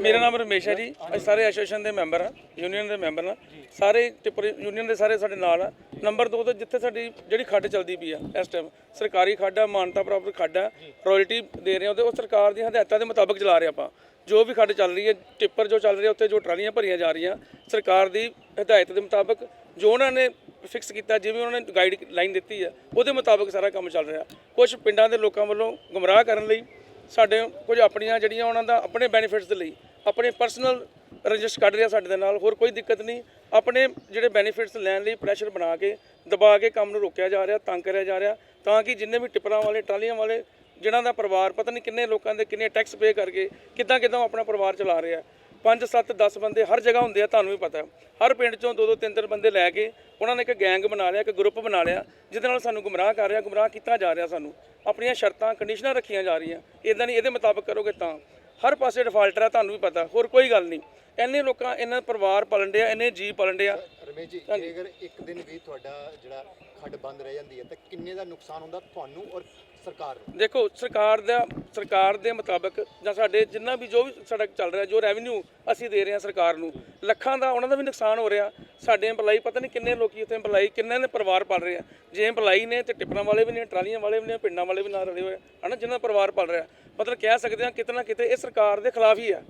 ਮੇਰਾ ਨਾਮ ਰਮੇਸ਼ ਹੈ ਜੀ। ਅਸੀਂ ਸਾਰੇ ਐਸੋਸੀਏਸ਼ਨ ਦੇ ਮੈਂਬਰ ਆ ਯੂਨੀਅਨ ਦੇ ਮੈਂਬਰ ਆ ਸਾਰੇ ਟਿੱਪਰ ਯੂਨੀਅਨ ਦੇ ਸਾਰੇ ਸਾਡੇ ਨਾਲ ਆ। ਨੰਬਰ 2 ਤੇ ਜਿੱਥੇ ਸਾਡੀ ਜਿਹੜੀ ਖੱਡ ਚੱਲਦੀ ਪਈ ਆ ਇਸ ਟਾਈਮ ਸਰਕਾਰੀ ਖੱਡ ਆ, ਮਾਨਤਾ ਪ੍ਰਾਪਤ ਖੱਡ ਆ ਰਾਇਲਟੀ ਦੇ ਰਹੇ ਆ ਉਹਦੇ ਉਹ ਸਰਕਾਰ ਦੀਆਂ ਹਦਾਇਤਾਂ ਦੇ ਮੁਤਾਬਕ ਚਲਾ ਰਹੇ ਆਪਾਂ। ਜੋ ਵੀ ਖੱਡ ਚੱਲ ਰਹੀ ਹੈ ਟਿੱਪਰ ਜੋ ਚੱਲ ਰਿਹਾ, ਉੱਥੇ ਜੋ ਟਰਾਲੀਆਂ ਭਰੀਆਂ ਜਾ ਰਹੀਆਂ, ਸਰਕਾਰ ਦੀ ਹਦਾਇਤ ਦੇ ਮੁਤਾਬਕ ਜੋ ਉਹਨਾਂ ਨੇ ਫਿਕਸ ਕੀਤਾ, ਜਿਵੇਂ ਉਹਨਾਂ ਨੇ ਗਾਈਡ ਲਾਈਨ ਦਿੱਤੀ ਆ, ਉਹਦੇ ਮੁਤਾਬਕ ਸਾਰਾ ਕੰਮ ਚੱਲ ਰਿਹਾ। ਕੁਝ ਪਿੰਡਾਂ ਦੇ ਲੋਕਾਂ ਵੱਲੋਂ ਗੁੰਮਰਾਹ ਕਰਨ ਲਈ ਸਾਡੇ ਕੁਝ ਆਪਣੀਆਂ ਜਿਹੜੀਆਂ ਉਹਨਾਂ ਦਾ ਆਪਣੇ ਬੈਨੀਫਿਟਸ ਦੇ ਲਈ, ਆਪਣੇ ਪਰਸਨਲ ਰਜਿਸਟ ਕੱਢ ਰਿਹਾ ਸਾਡੇ ਦੇ ਨਾਲ, ਹੋਰ ਕੋਈ ਦਿੱਕਤ ਨਹੀਂ। ਆਪਣੇ ਜਿਹੜੇ ਬੈਨੀਫਿਟਸ ਲੈਣ ਲਈ ਪ੍ਰੈਸ਼ਰ ਬਣਾ ਕੇ, ਦਬਾ ਕੇ ਕੰਮ ਨੂੰ ਰੋਕਿਆ ਜਾ ਰਿਹਾ, ਤੰਗ ਕਰਿਆ ਜਾ ਰਿਹਾ, ਤਾਂ ਕਿ ਜਿੰਨੇ ਵੀ ਟਿੱਪਰਾਂ ਵਾਲੇ, ਟਰਾਲੀਆਂ ਵਾਲੇ, ਜਿਨ੍ਹਾਂ ਦਾ ਪਰਿਵਾਰ, ਪਤਾ ਨਹੀਂ ਕਿੰਨੇ ਲੋਕਾਂ ਦੇ ਕਿੰਨੇ ਟੈਕਸ ਪੇ ਕਰਕੇ ਕਿੱਦਾਂ ਕਿੱਦਾਂ ਉਹ ਆਪਣਾ ਪਰਿਵਾਰ ਚਲਾ ਰਿਹਾ। 5 7 10 ਬੰਦੇ ਹਰ ਜਗ੍ਹਾ ਹੁੰਦੇ ਆ ਤੁਹਾਨੂੰ ਵੀ ਪਤਾ। ਹਰ ਪਿੰਡ ਚੋਂ ਦੋ ਦੋ ਤਿੰਨ ਤਿੰਨ ਬੰਦੇ ਲੈ ਕੇ ਉਹਨਾਂ ਨੇ ਇੱਕ ਗੈਂਗ ਬਣਾ ਲਿਆ ਇੱਕ ਗਰੁੱਪ ਬਣਾ ਲਿਆ ਜਿਹਦੇ ਨਾਲ ਸਾਨੂੰ ਗੁੰਮਰਾਹ ਕਰ ਰਿਹਾ ਗੁੰਮਰਾਹ ਕੀਤਾ ਜਾ ਰਿਹਾ ਸਾਨੂੰ। ਆਪਣੀਆਂ ਸ਼ਰਤਾਂ ਕੰਡੀਸ਼ਨਾਂ ਰੱਖੀਆਂ ਜਾ ਰਹੀਆਂ। ਇਦਾਂ ਨਹੀਂ ਇਹਦੇ ਮੁਤਾਬਕ ਕਰੋਗੇ ਤਾਂ। ਹਰ ਪਾਸੇ ਡਿਫਾਲਟਰ ਆ ਤੁਹਾਨੂੰ ਵੀ ਪਤਾ। ਹੋਰ ਕੋਈ ਗੱਲ ਨਹੀਂ। ਇੰਨੇ ਲੋਕਾਂ ਇਹਨਾਂ ਪਰਿਵਾਰ ਪਾਲਣ ਡਿਆ ਇੰਨੇ ਜੀ ਪਾਲਣ ਡਿਆ। ਰਮੇਸ਼ ਜੀ ਜੇ ਅਗਰ ਇੱਕ ਦਿਨ ਵੀ ਤੁਹਾਡਾ ਜਿਹੜਾ ਖੱਡ ਬੰਦ ਰਹਿ ਜਾਂਦੀ ਹੈ ਤਾਂ ਕਿੰਨੇ ਦਾ ਨੁਕਸਾਨ ਹੁੰਦਾ ਤੁਹਾਨੂੰ ਔਰ ਸਰਕਾਰ ਨੂੰ? ਦੇਖੋ, ਸਰਕਾਰ ਦਾ ਸਰਕਾਰ ਦੇ ਮੁਤਾਬਕ ਜਾਂ ਸਾਡੇ ਜਿੰਨਾ ਵੀ ਜੋ ਵੀ ਸਾਡਾ ਚੱਲ ਰਿਹਾ, ਜੋ ਰੈਵਨਿਊ ਅਸੀਂ ਦੇ ਰਹੇ ਹਾਂ ਸਰਕਾਰ ਨੂੰ, ਲੱਖਾਂ ਦਾ ਉਹਨਾਂ ਦਾ ਵੀ ਨੁਕਸਾਨ ਹੋ ਰਿਹਾ। ਸਾਡੇ EMPLOYE ਪਤਾ ਨਹੀਂ ਕਿੰਨੇ ਲੋਕੀ ਉੱਥੇ EMPLOYE ਕਿੰਨੇ ਨੇ ਪਰਿਵਾਰ ਪਾਲ ਰਹੇ ਆ। ਜੇ EMPLOYE ਨੇ ਤੇ ਟਿੱਪਰਾਂ ਵਾਲੇ ਵੀ ਨੇ, ਟਰਾਲੀਆਂ ਵਾਲੇ ਵੀ ਨੇ, ਪਿੰਡਾਂ ਵਾਲੇ ਵੀ ਨਾਲ ਰਲੇ ਹੋਏ ਆ, ਹਨਾ, ਜਿਨ੍ਹਾਂ ਦਾ ਪਰਿਵਾਰ ਪਾਲ ਰਿਹਾ। ਮਤਲਬ ਕਹਿ ਸਕਦੇ ਹਾਂ ਕਿਤੇ ਨਾ ਕਿਤੇ ਇਹ ਸਰਕਾਰ ਦੇ ਖਿਲਾਫ ਹੀ ਆ।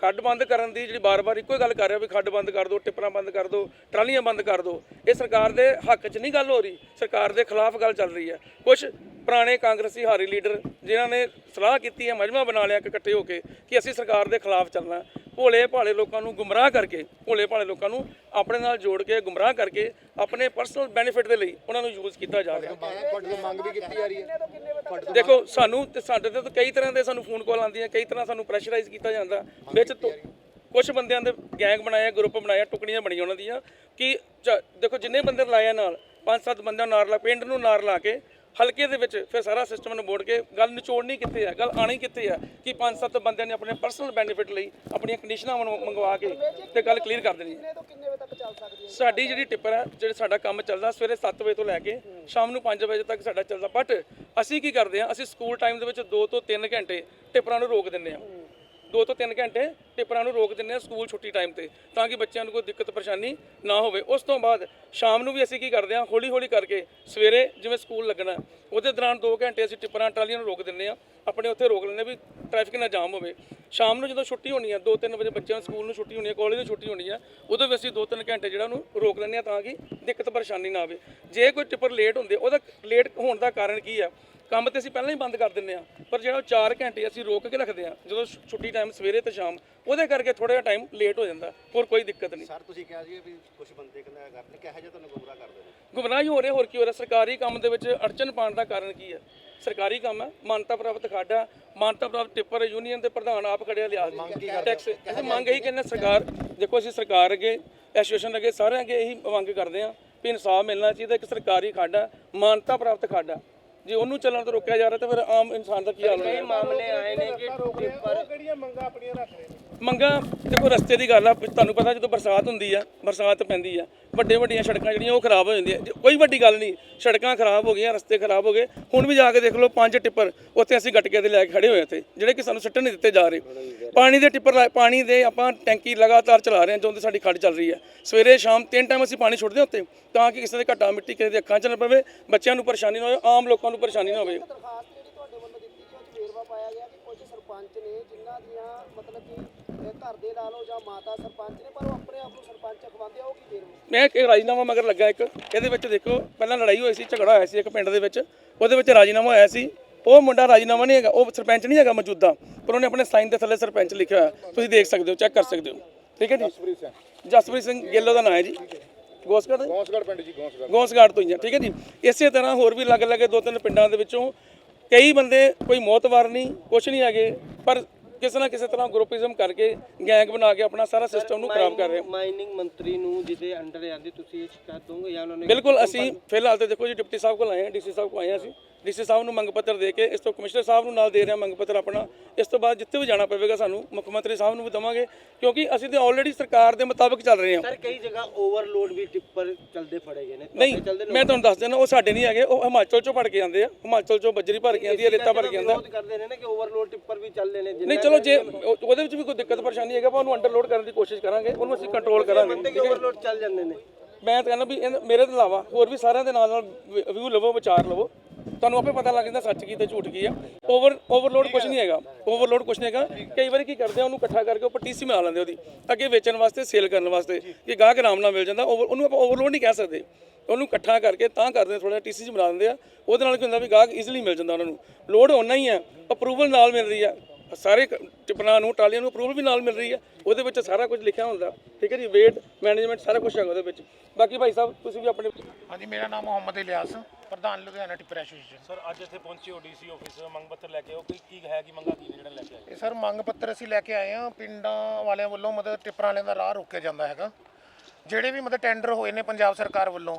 ਖੱਡ ਬੰਦ ਕਰਨ ਦੀ ਜਿਹੜੀ ਬਾਰ-ਬਾਰ ਇੱਕੋ ਹੀ ਗੱਲ ਕਰ ਰਿਹਾ ਵੀ ਖੱਡ ਬੰਦ ਕਰ ਦਿਓ, ਟਿੱਪਰਾਂ ਬੰਦ ਕਰ ਦਿਓ, ਟਰਾਲੀਆਂ ਬੰਦ ਕਰ ਦਿਓ। ਇਹ ਸਰਕਾਰ ਦੇ ਹੱਕ 'ਚ ਨਹੀਂ ਗੱਲ ਹੋ ਰਹੀ। ਸਰਕਾਰ ਦੇ ਖਿਲਾਫ ਗੱਲ ਚੱਲ ਰਹੀ ਹੈ। ਕੁਝ ਪੁਰਾਣੇ ਕਾਂਗਰਸੀ ਹਾਰੀ ਲੀਡਰ ਜਿਨ੍ਹਾਂ ਨੇ ਸਲਾਹ ਕੀਤੀ ਹੈ, ਮਜਮਾ ਬਣਾ ਲਿਆ ਕਿ ਇਕੱਠੇ ਹੋ ਕੇ ਕਿ ਅਸੀਂ ਸਰਕਾਰ ਦੇ ਖਿਲਾਫ ਚੱਲਣਾ। ਭੋਲੇ ਭਾਲੇ ਲੋਕਾਂ ਨੂੰ ਗੁੰਮਰਾਹ ਕਰਕੇ ਭੋਲੇ ਭਾਲੇ ਲੋਕਾਂ ਨੂੰ ਆਪਣੇ ਨਾਲ ਜੋੜ ਕੇ ਗੁੰਮਰਾਹ ਕਰਕੇ ਆਪਣੇ ਪਰਸਨਲ ਬੈਨੀਫਿਟ ਦੇ ਲਈ ਉਹਨਾਂ ਨੂੰ ਯੂਜ਼ ਕੀਤਾ ਜਾ ਰਿਹਾ। ਤੁਹਾਡੇ ਤੋਂ ਮੰਗ ਵੀ ਕੀਤੀ ਜਾ ਰਹੀ ਹੈ? ਦੇਖੋ ਸਾਨੂੰ ਤੇ ਸਾਡੇ ਤੇ ਤਾਂ ਕਈ ਤਰ੍ਹਾਂ ਦੇ ਸਾਨੂੰ ਫੋਨ ਕਾਲ ਆਉਂਦੀਆਂ ਕਈ ਤਰ੍ਹਾਂ ਸਾਨੂੰ ਪ੍ਰੈਸ਼ਰਾਈਜ਼ ਕੀਤਾ ਜਾਂਦਾ। ਵਿੱਚ ਕੁਝ ਬੰਦਿਆਂ ਦੇ ਗੈਂਗ ਬਣਾਇਆ ਗਰੁੱਪ ਬਣਾਇਆ ਟੁਕੜੀਆਂ ਬਣੀਆਂ ਉਹਨਾਂ ਦੀਆਂ ਕਿ ਚ- ਦੇਖੋ ਜਿੰਨੇ ਬੰਦੇ ਲਾਇਆ ਨਾਲ ਪੰਜ ਸੱਤ ਬੰਦਿਆਂ ਨਾਲ ਲਾ ਪਿੰਡ ਨੂੰ ਨਾਲ ਲਾ ਕੇ ਹਲਕੇ ਦੇ ਵਿੱਚ ਫਿਰ ਸਾਰਾ ਸਿਸਟਮ ਨੂੰ ਮੋੜ ਕੇ ਗੱਲ ਨਿਚੋੜਨੀ ਕਿੱਥੇ ਆ ਗੱਲ ਆਣੀ ਕਿੱਥੇ ਆ ਕਿ ਪੰਜ ਸੱਤ ਬੰਦਿਆਂ ਨੇ ਆਪਣੇ ਪਰਸਨਲ ਬੈਨੀਫਿਟ ਲਈ ਆਪਣੀਆਂ ਕੰਡੀਸ਼ਨਾਂ ਮੰਗ- ਮੰਗਵਾ ਕੇ ਤੇ ਗੱਲ ਕਲੀਅਰ ਕਰ ਦੇਣੀ। ਸਾਡੀ ਜਿਹੜੀ ਟਿੱਪਰ ਹੈ ਜਿਹੜੇ ਸਾਡਾ ਕੰਮ ਚੱਲਦਾ ਸਵੇਰੇ 7 ਵਜੇ ਤੋਂ ਲੈ ਕੇ ਸ਼ਾਮ ਨੂੰ 5 ਵਜੇ ਤੱਕ ਸਾਡਾ ਚੱਲਦਾ। ਬਟ ਅਸੀਂ ਕੀ ਕਰਦੇ ਹਾਂ ਅਸੀਂ ਸਕੂਲ ਟਾਈਮ ਦੇ ਵਿੱਚ 2 ਤੋਂ 3 ਘੰਟੇ ਟਿੱਪਰਾਂ ਨੂੰ ਰੋਕ ਦਿੰਦੇ ਹਾਂ। 2 ਤੋਂ 3 ਘੰਟੇ ਟਿੱਪਰਾਂ ਨੂੰ ਰੋਕ ਦਿੰਦੇ ਹਾਂ ਸਕੂਲ ਛੁੱਟੀ ਟਾਈਮ ਤੇ, ਤਾਂ ਕਿ ਬੱਚਿਆਂ ਨੂੰ ਕੋਈ ਦਿੱਕਤ ਪਰੇਸ਼ਾਨੀ ਨਾ ਹੋਵੇ। ਉਸ ਤੋਂ ਬਾਅਦ ਸ਼ਾਮ ਨੂੰ ਵੀ ਅਸੀਂ ਕੀ ਕਰਦੇ ਹਾਂ ਹੌਲੀ ਹੌਲੀ ਕਰਕੇ ਸਵੇਰੇ ਜਿਵੇਂ ਸਕੂਲ ਲੱਗਣਾ, ਉਹਦੇ ਦੌਰਾਨ 2 ਘੰਟੇ ਅਸੀਂ ਟਿੱਪਰਾਂ, ਟਰਾਲੀਆਂ ਨੂੰ ਰੋਕ ਦਿੰਦੇ ਹਾਂ। ਆਪਣੇ ਉੱਥੇ ਰੋਕ ਲੈਂਦੇ ਵੀ ਟ੍ਰੈਫਿਕ ਨਾ ਜਾਮ ਹੋਵੇ। ਸ਼ਾਮ ਨੂੰ ਜਦੋਂ ਛੁੱਟੀ ਹੋਣੀ ਆ 2-3 ਵਜੇ ਬੱਚਿਆਂ ਨੂੰ ਸਕੂਲ ਨੂੰ ਛੁੱਟੀ ਹੋਣੀ ਹੈ ਕਾਲਜ ਨੂੰ ਛੁੱਟੀ ਹੋਣੀ ਆ, ਉਦੋਂ ਵੀ ਅਸੀਂ 2-3 ਘੰਟੇ ਜਿਹੜਾ ਉਹਨੂੰ ਰੋਕ ਲੈਂਦੇ ਆ ਤਾਂ ਕਿ ਦਿੱਕਤ ਪਰੇਸ਼ਾਨੀ ਨਾ ਆਵੇ। ਜੇ ਕੋਈ ਟਿੱਪਰ ਲੇਟ ਹੁੰਦੇ, ਉਹਦਾ ਲੇਟ ਹੋਣ ਦਾ ਕਾਰਨ ਕੀ ਆ? ਕੰਮ ਤੇ ਅਸੀਂ ਪਹਿਲਾਂ ਹੀ ਬੰਦ ਕਰ ਦਿੰਦੇ ਆ ਪਰ ਜਿਹੜਾ 4 ਘੰਟੇ ਅਸੀਂ ਰੋਕ ਕੇ ਰੱਖਦੇ ਆ ਜਦੋਂ ਛੁੱਟੀ ਟਾਈਮ ਸਵੇਰੇ ਤੇ ਸ਼ਾਮ ਉਹਦੇ ਕਰਕੇ ਥੋੜਾ ਜਿਹਾ ਟਾਈਮ ਲੇਟ ਹੋ ਜਾਂਦਾ ਹੋਰ ਕੋਈ ਦਿੱਕਤ ਨਹੀਂ। ਸਰ ਤੁਸੀਂ ਕਿਹਾ ਸੀ ਵੀ ਕੁਝ ਬੰਦੇ ਕਹਿੰਦਾ ਕਰਦੇ ਕਿਹੋ ਜਿਹਾ ਤੁਹਾਨੂੰ ਗੁੰਮਰਾਹ ਕਰਦੇ ਨੇ? ਗੁੰਮਰਾਹੀ ਹੋ ਰਹੀ ਹੋਰ ਕੀ ਹੋ ਰਿਹਾ? ਸਰਕਾਰੀ ਕੰਮ ਦੇ ਵਿੱਚ ਅੜਚਨ ਪਾਉਣ ਦਾ ਕਾਰਨ ਕੀ ਹੈ? ਸਰਕਾਰੀ ਕੰਮ ਹੈ ਮਾਨਤਾ ਪ੍ਰਾਪਤ ਖਾਡਾ ਮਾਨਤਾ ਪ੍ਰਾਪਤ ਟਿੱਪਰ ਯੂਨੀਅਨ ਦੇ ਪ੍ਰਧਾਨ ਆਪ ਖੜਿਆ ਲਿਆ ਟੈਕਸ ਅਸੀਂ ਮੰਗ ਇਹੀ ਕਹਿੰਦੇ ਸਰਕਾਰ ਦੇਖੋ ਅਸੀਂ ਸਰਕਾਰ ਅੱਗੇ ਐਸੋਸੀਏਸ਼ਨ ਅੱਗੇ ਸਾਰਿਆਂ ਅੱਗੇ ਇਹੀ ਮੰਗ ਕਰਦੇ ਹਾਂ ਵੀ ਇਨਸਾਫ ਮਿਲਣਾ ਚਾਹੀਦਾ ਇੱਕ ਸਰਕਾਰੀ ਖਾਡਾ ਮਾਨਤਾ ਪ੍ਰਾਪਤ ਖਾਡਾ। ਜੇ ਉਹਨੂੰ ਚੱਲਣ ਤੋਂ ਰੋਕਿਆ ਜਾ ਰਿਹਾ ਤਾਂ ਫਿਰ ਆਮ ਇਨਸਾਨ ਦਾ ਕੀ ਹਾਲ ਹੋਏਗਾ ਮਾਮਲੇ ਆਏ ਨੇ ਕਿ ਟਿੱਪਰ ਮੰਗਾ ਦੇਖੋ ਰਸਤੇ ਦੀ ਗੱਲ ਆ ਤੁਹਾਨੂੰ ਪਤਾ ਜਦੋਂ ਬਰਸਾਤ ਹੁੰਦੀ ਆ, ਬਰਸਾਤ ਪੈਂਦੀ ਆ ਵੱਡੇ ਵੱਡੀਆਂ ਸੜਕਾਂ ਜਿਹੜੀਆਂ ਉਹ ਖਰਾਬ ਹੋ ਜਾਂਦੀਆਂ। ਕੋਈ ਵੱਡੀ ਗੱਲ ਨਹੀਂ, ਸੜਕਾਂ ਖਰਾਬ ਹੋ ਗਈਆਂ, ਰਸਤੇ ਖਰਾਬ ਹੋ ਗਏ, ਹੁਣ ਵੀ ਜਾ ਕੇ ਦੇਖ ਲਓ ਪੰਜ ਟਿੱਪਰ ਉੱਥੇ ਅਸੀਂ ਗੱਟ ਕੇ ਤੇ ਲੈ ਕੇ ਖੜੇ ਹੋਏ ਇੱਥੇ, ਜਿਹੜੇ ਕਿ ਸਾਨੂੰ ਸੱਟਣ ਨਹੀਂ ਦਿੱਤੇ ਜਾ ਰਹੇ। ਪਾਣੀ ਦੇ ਟਿੱਪਰ ਲਾ- ਪਾਣੀ ਦੇ ਆਪਾਂ ਟੈਂਕੀ ਲਗਾਤਾਰ ਚਲਾ ਰਹੇ ਹਾਂ, ਜਦੋਂ ਦੀ ਸਾਡੀ ਖੱਡ ਚੱਲ ਰਹੀ ਹੈ ਸਵੇਰੇ, ਸ਼ਾਮ ਤਿੰਨ ਟਾਈਮ ਅਸੀਂ ਪਾਣੀ ਛੁੱਟਦੇ ਹਾਂ ਉੱਤੇ ਤਾਂ ਕਿ ਕਿਸੇ ਦੇ ਘੱਟਾ ਮਿੱਟੀ, ਕਿਸੇ ਦੇ ਅੱਖਾਂ 'ਚ ਨਾ ਪਵੇ, ਬੱਚਿਆਂ ਨੂੰ ਪਰੇਸ਼ਾਨੀ ਨਾ ਹੋਵੇ, ਆਮ ਲੋਕਾਂ ਨੂੰ ਪਰੇਸ਼ਾਨੀ ਨਾ ਹੋਵੇ। ਦਰਖਾਸਤ ਜਿਹੜੀ ਤੁਹਾਡੇ ਵੱਲੋਂ ਦਿੱਤੀ ਗਈ ਉਹ ਵੇਰਵਾ ਪਾਇਆ ਗਿਆ ਕਿ ਕੁਝ ਸਰਪੰਚ ਨੇ ਜਿਨ੍ਹਾਂ ਦੀਆਂ ਮਤਲਬ ਕਿ ਘਰ ਦੇ ਲਾ ਲਓ ਜਾਂ ਮਾਤਾ ਸਰਪੰਚ ਨੇ ਪਰ ਉਹ ਆਪਣੇ ਆਪ ਨੂੰ ਸਰਪੰਚ ਅਖਵਾਉਂਦੇ ਆ ਉਹ ਕੀ ਵੇਰਵਾ ਮੈਂ ਇੱਕ ਰਾਜੀਨਾਮਾ ਮਗਰ ਲੱਗਾ ਇੱਕ ਇਹਦੇ ਵਿੱਚ ਦੇਖੋ ਪਹਿਲਾਂ ਲੜਾਈ ਹੋਈ ਸੀ ਝਗੜਾ ਹੋਇਆ ਸੀ ਇੱਕ ਪਿੰਡ ਦੇ ਵਿੱਚ ਉਹਦੇ ਵਿੱਚ ਰਾਜੀਨਾਮਾ ਹੋਇਆ ਸੀ। ਉਹ ਮੁੰਡਾ ਰਾਜੀਨਾਮਾ ਨਹੀਂ ਹੈਗਾ ਉਹ ਸਰਪੰਚ ਨਹੀਂ ਹੈਗਾ ਮੌਜੂਦਾ ਪਰ ਉਹਨੇ ਆਪਣੇ ਸਾਈਨ ਦੇ ਥੱਲੇ ਸਰਪੰਚ ਲਿਖਿਆ ਹੋਇਆ ਤੁਸੀਂ ਦੇਖ ਸਕਦੇ ਹੋ ਚੈੱਕ ਕਰ ਸਕਦੇ ਹੋ। ਠੀਕ ਹੈ ਜੀ? ਜਸਪ੍ਰੀਤ ਸਿੰਘ। ਗਿੱਲ ਉਹਦਾ ਨਾਮ ਹੈ ਜੀ। ਗੋਸਗੜ ਗੌਂਸਗੜ ਪਿੰਡ ਜੀ ਗੌਂਸਗੜ ਗੋਸਗਾੜ ਤੋਂ ਹੀ ਆ ਠੀਕ ਹੈ ਜੀ? ਇਸੇ ਤਰ੍ਹਾਂ ਹੋਰ ਵੀ ਅਲੱਗ ਅਲੱਗ ਦੋ ਤਿੰਨ ਪਿੰਡਾਂ ਦੇ ਵਿੱਚੋਂ ਕਈ ਬੰਦੇ ਕੋਈ ਮੌਤਵਾਰ ਨਹੀਂ ਕੁਛ ਨਹੀਂ ਹੈਗੇ ਪਰ ਕਿਸੇ ਨਾ ਕਿਸੇ ਤਰ੍ਹਾਂ ਗਰੁੱਪਿਜ਼ਮ ਕਰਕੇ ਗੈਂਗ ਬਣਾ ਕੇ ਆਪਣਾ ਸਾਰਾ ਸਿਸਟਮ ਨੂੰ ਖਰਾਬ ਕਰ ਰਹੇ ਮਾਈਨਿੰਗ ਮੰਤਰੀ ਨੂੰ ਜਿਹਦੇ ਅੰਡਰ ਆਂਦੇ ਤੁਸੀਂ ਇਹ ਸ਼ਿਕਾਇਤ ਦੋਗੇ ਜਾਂ ਉਹਨਾਂ ਨੇ ਬਿਲਕੁਲ ਅਸੀਂ ਫਿਲਹਾਲ ਤੇ ਦੇਖੋ ਜੀ ਡਿਪਟੀ ਸਾਹਿਬ ਕੋਲ ਆਏ ਹਾਂ ਡੀਸੀ ਸਾਹਿਬ ਕੋਲ ਆਏ ਹਾਂ ਅਸੀਂ। ਡੀਸੀ ਸਾਹਿਬ ਨੂੰ ਮੰਗ ਪੱਤਰ ਦੇ ਕੇ ਇਸ ਤੋਂ ਕਮਿਸ਼ਨਰ ਸਾਹਿਬ ਨੂੰ ਨਾਲ ਦੇ ਰਿਹਾ ਮੰਗ ਪੱਤਰ ਆਪਣਾ ਇਸ ਤੋਂ ਬਾਅਦ ਜਿੱਥੇ ਵੀ ਜਾਣਾ ਪਵੇਗਾ ਸਾਨੂੰ ਮੁੱਖ ਮੰਤਰੀ ਸਾਹਿਬ ਨੂੰ ਵੀ ਦਵਾਂਗੇ ਕਿਉਂਕਿ ਅਸੀਂ ਤੇ ਆਲਰੇਡੀ ਸਰਕਾਰ ਦੇ ਮੁਤਾਬਕ ਚੱਲ ਰਹੇ ਹਾਂ। ਸਰ ਕਈ ਜਗ੍ਹਾ ਓਵਰਲੋਡ ਵੀ ਟਿੱਪਰ ਚੱਲਦੇ ਫੜੇ ਗਏ ਨੇ। ਨਹੀਂ ਮੈਂ ਤੁਹਾਨੂੰ ਦੱਸ ਦਿੰਦਾ ਉਹ ਸਾਡੇ ਨਹੀਂ ਹੈਗੇ ਉਹ ਹਿਮਾਚਲ ਚੋਂ ਭੜ ਕੇ ਆਉਂਦੇ ਆ ਹਿਮਾਚਲ ਚੋਂ ਬੱਜਰੀ ਭਰ ਕੇ ਆਉਂਦੀ ਹੈ ਰੇਤਾ ਭਰ ਕੇ ਆਉਂਦਾ। ਵਿਰੋਧ ਕਰਦੇ ਨੇ ਨਾ ਕਿ ਓਵਰਲੋਡ ਟਿੱਪਰ ਵੀ ਚੱਲਦੇ ਨੇ ਨਹੀਂ ਚਲੋ ਜੇ ਉਹ- ਉਹਦੇ ਵਿੱਚ ਵੀ ਕੋਈ ਦਿੱਕਤ ਪਰੇਸ਼ਾਨੀ ਹੈਗਾ ਆਪਾਂ ਉਹਨੂੰ ਅੰਡਰਲੋਡ ਕਰਨ ਦੀ ਕੋਸ਼ਿਸ਼ ਕਰਾਂਗੇ ਉਹਨੂੰ ਅਸੀਂ ਕੰਟਰੋਲ ਕਰਾਂਗੇ ਓਵਰਲੋਡ ਚੱਲ ਜਾਂਦੇ ਨੇ। ਮੈਂ ਤਾਂ ਕਹਿੰਦਾ ਵੀ ਮੇਰੇ ਤੋਂ ਇਲਾਵਾ ਹੋਰ ਵੀ ਸਾਰਿਆਂ ਦੇ ਨਾਲ ਨਾਲ ਵਿਊ ਲਵੋ ਵਿਚਾਰ ਲਵੋ। ਤੁਹਾਨੂੰ ਆਪੇ ਪਤਾ ਲੱਗ ਜਾਂਦਾ ਸੱਚ ਕੀ ਤੇ ਝੂਠ ਕੀ ਆ। ਓਵਰ, ਓਵਰਲੋਡ ਕੁਝ ਨਹੀਂ ਹੈਗਾ। ਓਵਰਲੋਡ ਕੁਝ ਨਹੀਂ ਹੈਗਾ। ਕਈ ਵਾਰੀ ਕੀ ਕਰਦੇ ਆ, ਉਹਨੂੰ ਇਕੱਠਾ ਕਰਕੇ ਉੱਪਰ ਟੀਸੀ ਬਣਾ ਲੈਂਦੇ ਉਹਦੀ। ਅੱਗੇ ਵੇਚਣ ਵਾਸਤੇ, ਸੇਲ ਕਰਨ ਵਾਸਤੇ। ਕਿ ਗਾਹਕ ਆਰਾਮ ਨਾਲ ਮਿਲ ਜਾਂਦਾ। over- ਉਹਨੂੰ ਆਪਾਂ ਓਵਰਲੋਡ ਨਹੀਂ ਕਹਿ ਸਕਦੇ। ਉਹਨੂੰ ਇਕੱਠਾ ਕਰਕੇ ਤਾਂ ਕਰਦੇ ਥੋੜਾ ਟੀਸੀ ਚ ਬਣਾ ਦਿੰਦੇ ਆ। ਉਹਦੇ ਨਾਲ ਕੀ ਹੁੰਦਾ ਵੀ ਗਾਹਕ ਈਜ਼ੀਲੀ ਮਿਲ ਜਾਂਦਾ ਉਹਨਾਂ ਨੂੰ। ਲੋਡ ਓਨਾ ਹੀ ਆ। ਅਪਰੂਵਲ ਨਾਲ ਮਿਲ ਰਹੀ ਆ। ਸਾਰੇ ਟਿਪਣਾ ਨੂੰ ਟਰਾਲੀਆਂ ਨੂੰ ਅਪਰੂਵਲ ਵੀ ਨਾਲ ਮਿਲ ਰਹੀ ਹੈ। ਉਹਦੇ ਵਿੱਚ ਸਾਰਾ ਕੁਝ ਲਿਖਿਆ ਹੁੰਦਾ। ਠੀਕ ਹੈ ਜੀ? ਵੇਟ ਮੈਨੇਜਮੈਂਟ ਸਾਰਾ ਕੁਝ ਹੈਗਾ ਉਹਦੇ ਵਿੱਚ। ਬਾਕੀ ਭਾਈ ਸਾਹਿਬ ਤੁਸੀਂ ਵੀ ਆਪਣੇ ਹਾਂਜੀ ਮੇਰਾ ਨਾਮ ਮੁਹੰਮਦ ਇਲਿਆਸ ਪ੍ਰਧਾਨ ਲੁਧਿਆਣਾ ਟਿੱਪਰ ਐਸੋਸੀਏਸ਼ਨ। ਸਰ ਅੱਜ ਇੱਥੇ ਪਹੁੰਚੇ ਹੋ ਡੀਸੀ ਆਫਿਸ ਮੰਗ ਪੱਤਰ ਲੈ ਕੇ ਉਹ ਕੀ ਕੀ ਹੈ ਕੀ ਮੰਗਾ ਕੀ ਜਿਹੜਾ ਲੈ ਕੇ ਆਏ? ਇਹ ਸਰ ਮੰਗ ਪੱਤਰ ਅਸੀਂ ਲੈ ਕੇ ਆਏ ਹਾਂ। ਪਿੰਡਾਂ ਵਾਲਿਆਂ ਵੱਲੋਂ ਮਤਲਬ ਟਿੱਪਰਾਂ ਵਾਲਿਆਂ ਦਾ ਰਾਹ ਰੋਕਿਆ ਜਾਂਦਾ ਹੈਗਾ। ਜਿਹੜੇ ਵੀ ਮਤਲਬ ਟੈਂਡਰ ਹੋਏ ਨੇ ਪੰਜਾਬ ਸਰਕਾਰ ਵੱਲੋਂ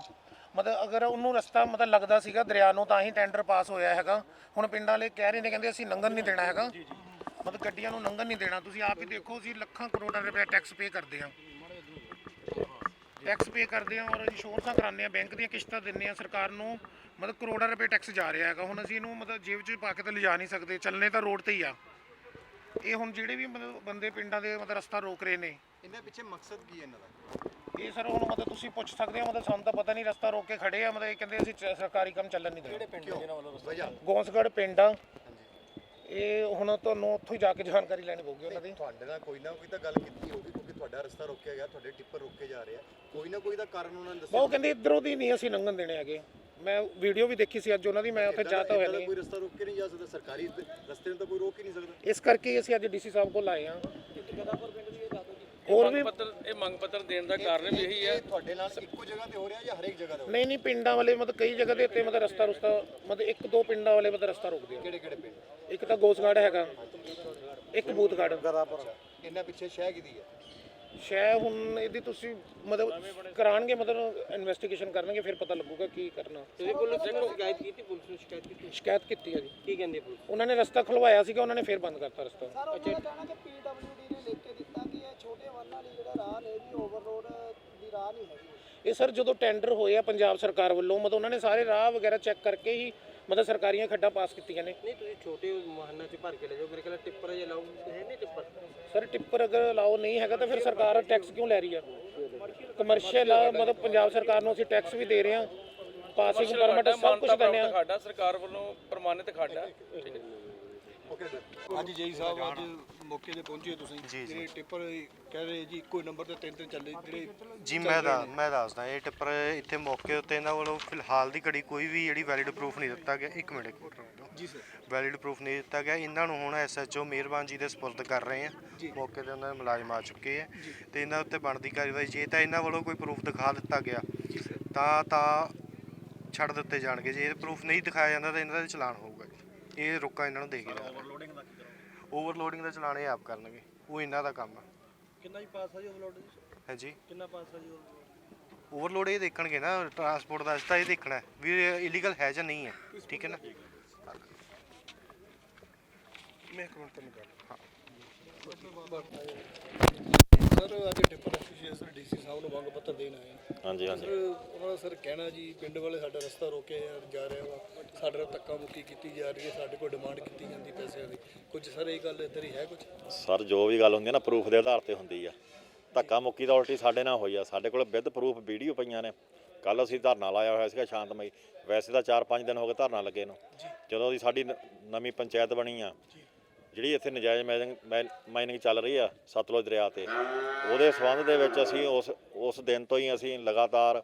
ਮਤਲਬ ਅਗਰ ਉਹਨੂੰ ਰਸਤਾ ਮਤਲਬ ਲੱਗਦਾ ਸੀਗਾ ਦਰਿਆ ਨੂੰ ਤਾਂ ਹੀ ਟੈਂਡਰ ਪਾਸ ਹੋਇਆ ਹੈਗਾ। ਹੁਣ ਪਿੰਡਾਂ ਵਾਲੇ ਕਹਿ ਰਹੇ ਨੇ ਕਹਿੰਦੇ ਅਸੀਂ ਲੰਘਣ ਨਹੀਂ ਦੇਣਾ ਹੈਗਾ। ਮਤਲਬ ਗੱਡੀਆਂ ਨੂੰ ਲੰਘਣ ਨਹੀਂ ਦੇਣਾ। ਤੁਸੀਂ ਆਪ ਹੀ ਦੇਖੋ ਅਸੀਂ ਲੱਖਾਂ ਕਰੋੜਾਂ ਰੁਪਏ ਟੈਕਸ ਪੇ ਕਰਦੇ ਹਾਂ। ਟੈਕਸ ਪੇ ਕਰਦੇ ਹਾਂ ਔਰ ਇੰਸ਼ੋਰੈਂਸਾਂ ਕਰਾਉਂਦੇ ਹਾਂ ਬੈਂਕ ਦੀਆਂ ਕਿਸ਼ਤਾਂ ਦਿੰਦੇ ਹਾਂ ਸਰਕਾਰ ਨੂੰ। ਮਤਲਬ ਕਰੋੜਾਂ ਰੁਪਏ ਟੈਕਸ ਜਾ ਰਿਹਾ ਹੈਗਾ। ਹੁਣ ਅਸੀਂ ਇਹਨੂੰ ਮਤਲਬ ਜੇਬ 'ਚ ਪਾ ਕੇ ਤਾਂ ਲਿਜਾ ਨਹੀਂ ਸਕਦੇ। ਚੱਲਣੇ ਤਾਂ ਰੋਡ ਤੇ ਹੀ ਆ। ਇਹ ਹੁਣ ਜਿਹੜੇ ਵੀ ਮਤਲਬ ਬੰਦੇ ਪਿੰਡਾਂ ਦੇ ਮਤਲਬ ਰਸਤਾ ਰੋਕ ਰਹੇ ਨੇ। ਇਹਨਾਂ ਪਿੱਛੇ ਮਕਸਦ ਕੀ ਹੈ ਇਹਨਾਂ ਦਾ? ਇਹ ਸਰ ਹੁਣ ਮਤਲਬ ਤੁਸੀਂ ਪੁੱਛ ਸਕਦੇ ਹੋ ਮਤਲਬ ਸਾਨੂੰ ਤਾਂ ਪਤਾ ਨਹੀਂ ਰਸਤਾ ਰੋਕ ਕੇ ਖੜੇ ਆ। ਮਤਲਬ ਇਹ ਕਹਿੰਦੇ ਅਸੀਂ ਸਰਕਾਰੀ ਕੰਮ ਚੱਲਣ ਨਹੀਂ ਪਿੰਡ ਵੱਲੋਂ ਵਜ੍ਹਾ ਗੌਂਸਗੜ੍ਹ ਪਿੰਡ ਆ। ਇਹ ਹੁਣ ਤੁਹਾਨੂੰ ਉੱਥੋਂ ਹੀ ਜਾ ਕੇ ਜਾਣਕਾਰੀ ਲੈਣੀ ਪਊਗੀ ਉਹਨਾਂ ਦੀ। ਤੁਹਾਡੇ ਨਾਲ ਕੋਈ ਨਾ ਕੋਈ ਤਾਂ ਗੱਲ ਕੀਤੀ ਹੋਊਗੀ ਕਿਉਂਕਿ ਤੁਹਾਡਾ ਰਸਤਾ ਰੋਕਿਆ ਗਿਆ ਤੁਹਾਡੇ ਟਿੱਪਰ ਰੋਕੇ ਜਾ ਰਹੇ ਆ। ਕੋਈ ਨਾ ਕੋਈ ਤਾਂ ਕਾਰਨ ਉਹਨਾਂ ਨੇ ਦੱਸਿਆ ਉਹ ਕਹਿੰਦੇ ਇਧਰੋਂ ਦੀ ਨਹੀਂ ਅਸੀਂ ਲੰਘਣ ਦੇਣੇ ਹੈਗੇ। ਮੈਂ ਵੀਡੀਓ ਵੀ ਦੇਖੀ ਸੀ ਅੱਜ ਉਹਨਾਂ ਦੀ ਮੈਂ ਉੱਥੇ ਜਾ ਤਾਂ ਹੋਇਆ ਨਹੀਂ। ਕੋਈ ਰਸਤਾ ਰੋਕ ਕੇ ਨਹੀਂ ਜਾ ਸਕਦਾ ਸਰਕਾਰੀ ਰਸਤੇ ਨੂੰ ਤਾਂ ਕੋਈ ਰੋਕ ਹੀ ਨਹੀਂ ਸਕਦਾ। ਇਸ ਕਰਕੇ ਅਸੀਂ ਅੱਜ ਡੀਸੀ ਸਾਹਿਬ ਕੋਲ ਆਏ ਆ ਹੋਰ ਵੀ ਪੱਤਰ ਇਹ ਮੰਗ ਪੱਤਰ ਦੇਣ ਦਾ ਕਾਰਨ ਵੀ ਇਹੀ ਹੈ। ਤੁਹਾਡੇ ਨਾਲ ਇੱਕੋ ਜਗ੍ਹਾ ਤੇ ਹੋ ਰਿਹਾ ਜਾਂ ਹਰੇਕ ਜਗ੍ਹਾ ਤੇ ਹੋ ਰਿਹਾ? ਨਹੀਂ ਨਹੀਂ ਪਿੰਡਾਂ ਵਾਲੇ ਮਤਲਬ ਕਈ ਜਗ੍ਹਾ ਦੇ ਉੱਤੇ ਮਤਲਬ ਰਸਤਾ ਰੁਸਤਾ ਮਤਲਬ ਇੱਕ ਦੋ ਪਿੰਡਾਂ ਵਾਲੇ ਮਤਲਬ ਰਸਤਾ ਰੋਕਦੇ ਆ। ਕਿਹੜੇ ਕਿਹੜੇ ਪਿੰਡ? ਇੱਕ ਤਾਂ ਗੋਸਗੜ੍ਹ ਹੈਗਾ। ਇੱਕ ਬੂਤਗੜ੍ਹ ਇਹਨਾਂ ਪਿੱਛੇ ਸ਼ਹਿ ਕਿਹਦੀ ਹੈ? ਸ਼ੈ ਹੁਣ ਇਹਦੀ ਤੁਸੀਂ ਮਤਲਬ ਕਰਾਣਗੇ ਮਤਲਬ ਇਨਵੈਸਟੀਗੇਸ਼ਨ ਕਰਨਗੇ ਫਿਰ ਪਤਾ ਲੱਗੂਗਾ ਕੀ ਕਰਨਾ। ਤੁਸੀਂ ਪੁਲਿਸ ਨੂੰ ਸ਼ਿਕਾਇਤ ਕੀਤੀ? ਪੁਲਿਸ ਨੂੰ ਸ਼ਿਕਾਇਤ ਕੀਤੀ? ਸ਼ਿਕਾਇਤ ਕੀਤੀ ਹੈ ਜੀ। ਕੀ ਕਹਿੰਦੀ ਪੁਲਿਸ? ਉਹਨਾਂ ਨੇ ਰਸਤਾ ਖੁਲਵਾਇਆ ਸੀਗਾ ਉਹਨਾਂ ਨੇ ਫਿਰ ਬੰਦ ਕਰਤਾ ਰਸਤਾ। ਸਰ ਉਹਨਾਂ ਦਾ ਕਹਿਣਾ ਕਿ ਪੀਡਬਲਯੂਡੀ ਨੇ ਲਿਖ ਕੇ ਦਿੱਤਾ ਕਿ ਇਹ ਛੋਟੇ ਵਾਹਨਾਂ ਲਈ ਜਿਹੜਾ ਰਾਹ ਨੇ ਵੀ ਓਵਰਲੋਡ ਦੀ ਰਾਹ ਨਹੀਂ ਹੈਗੀ। ਇਹ ਸਰ ਜਦੋਂ ਟੈਂਡਰ ਹੋਏ ਆ ਪੰਜਾਬ ਸਰਕਾਰ ਵੱਲੋਂ ਮਤਲਬ ਉਹਨਾਂ ਨੇ ਸਾਰੇ ਰਾਹ ਵਗੈਰਾ ਚੈੱਕ ਕਰਕੇ ਹੀ ਮਤਲਬ ਸਰਕਾਰੀਆਂ ਖੱਡਾਂ ਪਾਸ ਕੀਤੀਆਂ ਨੇ। ਨਹੀਂ ਤੁਸੀਂ ਛੋਟੇ ਵਾਹਨਾਂ 'ਚ ਭਰ ਕੇ ਲੈ ਜਾਓ ਮੇਰੇ ਖਿਆਲ ਟਿੱਪਰ ਜੇ ਲਾਓ ਹੈ ਨਹੀਂ ਟਿੱਪਰ? ਸਰ ਟਿੱਪਰ ਅਗਰ ਅਲਾਓ ਨਹੀਂ ਹੈਗਾ ਤਾਂ ਫਿਰ ਸਰਕਾਰ ਟੈਕਸ ਕਿਉਂ ਲੈ ਰਹੀ ਆ? ਕਮਰਸ਼ੀਅਲ ਮਤਲਬ ਪੰਜਾਬ ਸਰਕਾਰ ਨੂੰ ਅਸੀਂ ਟੈਕਸ ਵੀ ਦੇ ਰਹੇ ਹਾਂ। ਪਾਸਿੰਗ ਪਰਮਿਟ ਸਭ ਕੁਝ ਦਿੰਦੇ ਆ ਖਾਡਾ ਸਰਕਾਰ ਵੱਲੋਂ ਪ੍ਰਮਾਣਿਤ ਖਾਡਾ। ਠੀਕ ਹੈ। ਓਕੇ ਸਰ ਹਾਂਜੀ ਜੇਈ ਸਾਹਿਬ ਅੱਜ ਮੌਕੇ ਤੇ ਪਹੁੰਚੇ ਤੁਸੀਂ। ਜਿਹੜੇ ਟਿੱਪਰ ਕਹਿ ਰਹੇ ਜੀ ਇੱਕੋ ਨੰਬਰ ਤੇ ਤਿੰਨ ਤਿੰਨ ਚੱਲੇ ਜਿਹੜੇ ਜੀ ਮੈਂ ਦਾ ਮੈਂ ਦੱਸਦਾ ਇਹ ਟਿੱਪਰ ਇੱਥੇ ਮੌਕੇ ਉੱਤੇ ਇਹਨਾਂ ਵੱਲੋਂ ਫਿਲਹਾਲ ਦੀ ਘੜੀ ਕੋਈ ਵੀ ਜਿਹੜੀ ਵੈਲਿਡ ਪ੍ਰੂਫ ਨਹੀਂ ਦਿੱਤਾ ਗਿਆ। ਇੱਕ ਮਿੰਟ ਇੱਕ ਜੀ ਸਰ ਵੈਲਿਡ ਪ੍ਰੂਫ ਨਹੀਂ ਦਿੱਤਾ ਗਿਆ। ਇਹਨਾਂ ਨੂੰ ਹੁਣ ਐਸਐਚਓ ਮਿਹਰਬਾਨ ਜੀ ਦੇ ਸਪੁਰਦ ਕਰ ਰਹੇ ਆ। ਮੌਕੇ ਤੇ ਉਹਨਾਂ ਦੇ ਮੁਲਾਜ਼ਮ ਆ ਚੁੱਕੇ ਆ। ਤੇ ਇਹਨਾਂ ਉੱਤੇ ਬਣਦੀ ਕਾਰਵਾਈ ਜੇ ਤਾਂ ਇਹਨਾਂ ਵੱਲੋਂ ਕੋਈ ਪ੍ਰੂਫ ਦਿਖਾ ਦਿੱਤਾ ਗਿਆ ਤਾਂ ਤਾਂ ਛੱਡ ਦਿੱਤੇ ਜਾਣਗੇ। ਜੇ ਇਹ ਪ੍ਰੂਫ ਨਹੀਂ ਦਿਖਾਇਆ ਜਾਂਦਾ ਤਾਂ ਇਹਨਾਂ ਦਾ ਚਲਾਨ ਹੋਊਗਾ। ਇਹ ਰੁਕਾ ਇਹਨਾਂ ਨੂੰ ਦੇ ਕੇ ਜਾਣਾ ਓਵਰਲੋਡਿੰਗ ਦਾ ਕੀ ਓਵਰਲੋਡਿੰਗ ਦਾ ਇਹ ਆਪ ਕਰਨਗੇ। ਉਹ ਇਹਨਾਂ ਦਾ ਕੰਮ ਹੈ ਕਿੰਨਾ ਜੀ ਪਾਸ ਆ ਜੀ ਓਵਰਲੋਡ ਹਾਂਜੀ। ਕਿੰਨਾ ਪਾਸ ਆ ਜੀ overload? ਓਵਰਲੋਡ ਇਹ ਦੇਖਣਗੇ ਨਾ ਟਰਾਂਸਪੋਰਟ ਦਾ ਰਸਤਾ ਇਹ ਦੇਖਣਾ ਹੈ ਵੀ ਇਲੀਗਲ ਹੈ ਜਾਂ ਨਹੀਂ ਹੈ। ਠੀਕ ਹੈ ਨਾ? ਮੈਂ ਇੱਕ ਮਿੰਟ ਤੁਹਾਨੂੰ ਕਰ ਸਰ ਅੱਜ ਟਿੱਪਰ ਐਸੋਸੀਏਸ਼ਨ ਡੀਸੀ ਸਾਹਿਬ ਨੂੰ ਮੰਗ ਪੱਤਰ ਦੇਣ ਆਏ ਹਾਂ। ਹਾਂਜੀ ਸਰ ਉਹਨਾਂ ਦਾ ਸਰ ਕਹਿਣਾ ਜੀ ਪਿੰਡ ਵਾਲੇ ਸਾਡਾ ਰਸਤਾ ਰੋਕਿਆ ਜਾ- ਜਾ ਰਿਹਾ ਵਾ। ਸਾਡੇ ਨਾਲ ਧੱਕਾ ਮੁੱਕੀ ਕੀਤੀ ਜਾ ਰਹੀ ਹੈ ਸਾਡੇ ਕੋਲ ਡਿਮਾਂਡ ਕੀਤੀ ਜਾਂਦੀ ਪੈਸਿਆਂ ਦੀ। ਕੁਝ ਸਰ ਇਹ ਗੱਲ ਇੱਧਰ ਹੀ ਹੈ ਕੁਝ? ਸਰ ਜੋ ਵੀ ਗੱਲ ਹੁੰਦੀ ਹੈ ਨਾ ਪ੍ਰੂਫ ਦੇ ਆਧਾਰ ਤੇ ਹੁੰਦੀ ਆ। ਧੱਕਾ ਮੁੱਕੀ ਤਾਂ ਉਲਟੀ ਸਾਡੇ ਨਾਲ ਹੋਈ ਆ। ਸਾਡੇ ਕੋਲ ਵਿਦ ਪ੍ਰੂਫ ਵੀਡੀਓ ਪਈਆਂ ਨੇ। ਕੱਲ ਅਸੀਂ ਧਰਨਾ ਲਾਇਆ ਹੋਇਆ ਸੀਗਾ ਸ਼ਾਂਤਮਈ। ਵੈਸੇ ਤਾਂ 4-5 ਦਿਨ ਹੋ ਗਏ ਧਰਨਾ ਲੱਗੇ ਨੂੰ। ਜਦੋਂ ਦੀ ਸਾਡੀ ਨ- ਨਵੀਂ ਪੰਚਾਇਤ ਬਣੀ ਆ ਜਿਹੜੀ ਇੱਥੇ ਨਜਾਇਜ਼ ਮਾਈਨਿੰਗ ਮਾਈ- ਮਾਈਨਿੰਗ ਚੱਲ ਰਹੀ ਆ ਸਤਲੁਜ ਦਰਿਆ ਤੇ, ਉਹਦੇ ਸਬੰਧ ਦੇ ਵਿੱਚ ਅਸੀਂ ਉਸ ਉਸ ਦਿਨ ਤੋਂ ਹੀ ਅਸੀਂ ਲਗਾਤਾਰ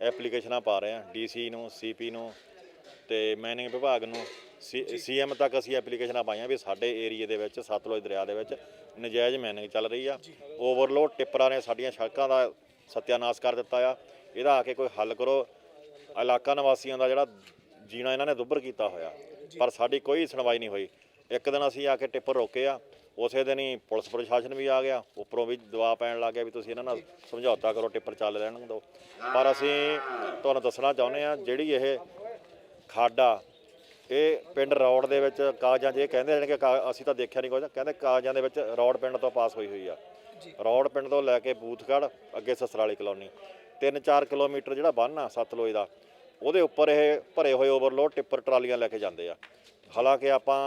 ਐਪਲੀਕੇਸ਼ਨਾਂ ਪਾ ਰਹੇ ਹਾਂ ਡੀਸੀ ਨੂੰ ਸੀਪੀ ਨੂੰ ਤੇ ਮਾਈਨਿੰਗ ਵਿਭਾਗ ਨੂੰ। ਸੀਐਮ ਤੱਕ ਅਸੀਂ ਐਪਲੀਕੇਸ਼ਨਾਂ ਪਾਈਆਂ ਵੀ ਸਾਡੇ ਏਰੀਏ ਦੇ ਵਿੱਚ, ਸਤਲੁਜ ਦਰਿਆ ਦੇ ਵਿੱਚ ਨਜਾਇਜ਼ ਮਾਈਨਿੰਗ ਚੱਲ ਰਹੀ ਆ। ਓਵਰਲੋਡ ਟਿੱਪਰਾਂ ਨੇ ਸਾਡੀਆਂ ਸੜਕਾਂ ਦਾ ਸਤਿਆਨਾਸ਼ ਕਰ ਦਿੱਤਾ ਆ। ਇਹਦਾ ਆ ਕੇ ਕੋਈ ਹੱਲ ਕਰੋ। ਇਲਾਕਾ ਨਿਵਾਸੀਆਂ ਦਾ ਜਿਹੜਾ ਜੀਣਾ ਇਹਨਾਂ ਨੇ ਦੁੱਭਰ ਕੀਤਾ ਹੋਇਆ, ਪਰ ਸਾਡੀ ਕੋਈ ਸੁਣਵਾਈ ਨਹੀਂ ਹੋਈ। ਇੱਕ ਦਿਨ ਅਸੀਂ ਆ ਕੇ ਟਿੱਪਰ ਰੋਕੇ ਆ ਉਸੇ ਦਿਨ ਹੀ ਪੁਲਿਸ ਪ੍ਰਸ਼ਾਸਨ ਵੀ ਆ ਗਿਆ ਉੱਪਰੋਂ ਵੀ ਦਬਾਅ ਪੈਣ ਲੱਗ ਗਿਆ ਵੀ ਤੁਸੀਂ ਇਹਨਾਂ ਨਾਲ ਸਮਝੌਤਾ ਕਰੋ ਟਿੱਪਰ ਚੱਲ ਲੈਣ ਦਿਓ ਪਰ ਅਸੀਂ ਤੁਹਾਨੂੰ ਦੱਸਣਾ ਚਾਹੁੰਦੇ ਆ ਜਿਹੜੀ ਇਹ ਖਾਡਾ ਇਹ ਪਿੰਡ ਰੌੜ ਦੇ ਵਿੱਚ ਕਾਗਜ਼ਾਂ 'ਚ ਇਹ ਕਹਿੰਦੇ ਜਾਣੀ ਕਿ ਅਸੀਂ ਤਾਂ ਦੇਖਿਆ ਨਹੀਂ ਕੁਝ ਕਹਿੰਦੇ ਕਾਗਜ਼ਾਂ ਦੇ ਵਿੱਚ ਰੌੜ ਪਿੰਡ ਤੋਂ ਪਾਸ ਹੋਈ ਹੋਈ ਆ। ਰੌੜ ਪਿੰਡ ਤੋਂ ਲੈ ਕੇ ਬੂਥਗੜ੍ਹ ਅੱਗੇ ਸਸਰਾਲੀ ਕਲੋਨੀ 3-4 ਕਿਲੋਮੀਟਰ ਜਿਹੜਾ ਬੰਨ ਆ ਸਤਲੁਜ ਦਾ ਉਹਦੇ ਉੱਪਰ ਇਹ ਭਰੇ ਹੋਏ ਓਵਰਲੋਡ ਟਿੱਪਰ ਟਰਾਲੀਆਂ ਲੈ ਕੇ ਜਾਂਦੇ ਆ। ਹਾਲਾਂਕਿ ਆਪਾਂ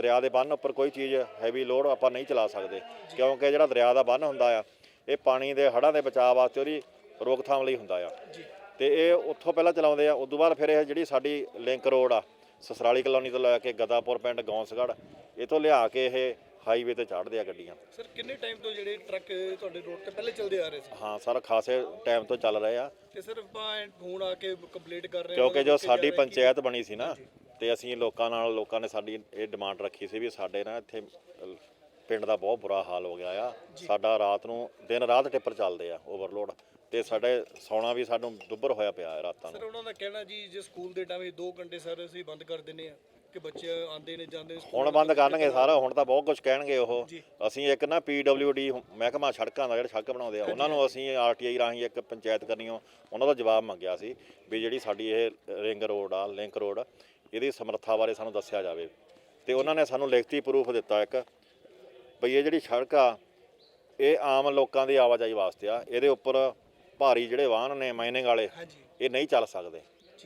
ਦਰਿਆ ਦੇ ਬੰਨ ਉੱਪਰ ਕੋਈ ਚੀਜ਼ ਹੈਵੀ ਲੋਡ ਆਪਾਂ ਨਹੀਂ ਚਲਾ ਸਕਦੇ ਕਿਉਂਕਿ ਜਿਹੜਾ ਦਰਿਆ ਦਾ ਬੰਨ ਹੁੰਦਾ ਆ ਇਹ ਪਾਣੀ ਦੇ ਹੜ੍ਹਾਂ ਦੇ ਬਚਾਅ ਵਾਸਤੇ ਉਹਦੀ ਰੋਕਥਾਮ ਲਈ ਹੁੰਦਾ ਆ। ਤੇ ਇਹ ਉੱਥੋਂ ਪਹਿਲਾਂ ਚਲਾਉਂਦੇ ਆ ਉਦੋਂ ਬਾਅਦ ਫਿਰ ਇਹ ਜਿਹੜੀ ਸਾਡੀ ਲਿੰਕ ਰੋਡ ਆ ਸਸਰਾਲੀ ਕਲੋਨੀ ਤੋਂ ਲੈ ਕੇ ਗਦਾਪੁਰ ਪਿੰਡ ਗੌਂਸਗੜ੍ਹ ਇਹ ਤੋਂ ਲਿਆ ਕੇ ਇਹ ਹਾਈਵੇ ਤੇ ਚੜ੍ਹਦੇ ਆ ਗੱਡੀਆਂ। ਸਰ ਕਿੰਨੇ ਟਾਈਮ ਤੋਂ ਜਿਹੜੇ ਟਰੱਕ ਤੁਹਾਡੇ ਰੋਡ ਤੇ ਪਹਿਲੇ ਚੱਲਦੇ ਆ ਰਹੇ ਸੀ? ਹਾਂ ਸਰ ਖਾਸੇ ਟਾਈਮ ਤੋਂ ਚੱਲ ਰਹੇ ਆ। ਤੇ ਸਰ ਆਪਾਂ ਹੁਣ ਆ ਕੇ ਕੰਪਲੀਟ ਕਰ ਰਹੇ ਹਾਂ ਕਿਉਂਕਿ ਜੋ ਸਾਡੀ ਪੰਚਾਇਤ ਬਣੀ ਸੀ ਨਾ ਤੇ ਅਸੀਂ ਲੋਕਾਂ ਨਾਲ ਲੋਕਾਂ ਨੇ ਸਾਡੀ ਇਹ ਡਿਮਾਂਡ ਰੱਖੀ ਸੀ ਵੀ ਸਾਡੇ ਨਾ ਇੱਥੇ ਪਿੰਡ ਦਾ ਬਹੁਤ ਬੁਰਾ ਹਾਲ ਹੋ ਗਿਆ ਆ। ਸਾਡਾ ਰਾਤ ਨੂੰ ਦਿਨ ਰਾਤ ਟਿੱਪਰ ਚੱਲਦੇ ਆ ਓਵਰਲੋਡ ਤੇ ਸਾਡੇ ਸੌਣਾ ਵੀ ਸਾਨੂੰ ਦੁੱਬਰ ਹੋਇਆ ਪਿਆ ਹੈ ਰਾਤਾਂ ਸਰ ਨੂੰ। ਉਹਨਾਂ ਦਾ ਕਹਿਣਾ ਜੀ ਜੇ ਸਕੂਲ ਦੇ ਟਾਈਮ 2 ਘੰਟੇ ਸਰ ਅਸੀਂ ਬੰਦ ਕਰ ਦਿੰਨੇ ਆ ਕਿ ਬੱਚੇ ਆਉਂਦੇ ਨੇ ਜਾਂਦੇ ਹੁਣ ਬੰਦ ਕਰਨਗੇ ਸਾਰਾ ਹੁਣ ਤਾਂ ਬਹੁਤ ਕੁਝ ਕਹਿਣਗੇ ਉਹ। ਅਸੀਂ ਇੱਕ ਨਾ ਡੀ ਮਹਿਕਮਾ ਸੜਕਾਂ ਦਾ ਜਿਹੜਾ ਸੜਕ ਬਣਾਉਂਦੇ ਆ ਉਹਨਾਂ ਨੂੰ ਅਸੀਂ ਆਰਟੀਆਈ ਰਾਹੀਂ ਇੱਕ ਪੰਚਾਇਤ ਕਰਨੀਓ ਉਹਨਾਂ ਦਾ ਜਵਾਬ ਮੰਗਿਆ ਸੀ ਵੀ ਜਿਹੜੀ ਸਾਡੀ ਇਹ ਰਿੰਗ ਰੋਡ ਆ ਲਿੰਕ ਰੋਡ ਇਹਦੀ ਸਮਰੱਥਾ ਬਾਰੇ ਸਾਨੂੰ ਦੱਸਿਆ ਜਾਵੇ। ਤੇ ਉਹਨਾਂ ਨੇ ਸਾਨੂੰ ਲਿਖਤੀ ਪ੍ਰੂਫ ਦਿੱਤਾ ਇੱਕ ਵੀ ਇਹ ਜਿਹੜੀ ਸੜਕ ਆ ਇਹ ਆਮ ਲੋਕਾਂ ਦੀ ਆਵਾਜਾਈ ਵਾਸਤੇ ਆ। ਇਹਦੇ ਉੱਪਰ ਭਾਰੀ ਜਿਹੜੇ ਵਾਹਨ ਨੇ ਮਾਈਨਿੰਗ ਵਾਲੇ ਇਹ ਨਹੀਂ ਚੱਲ ਸਕਦੇ।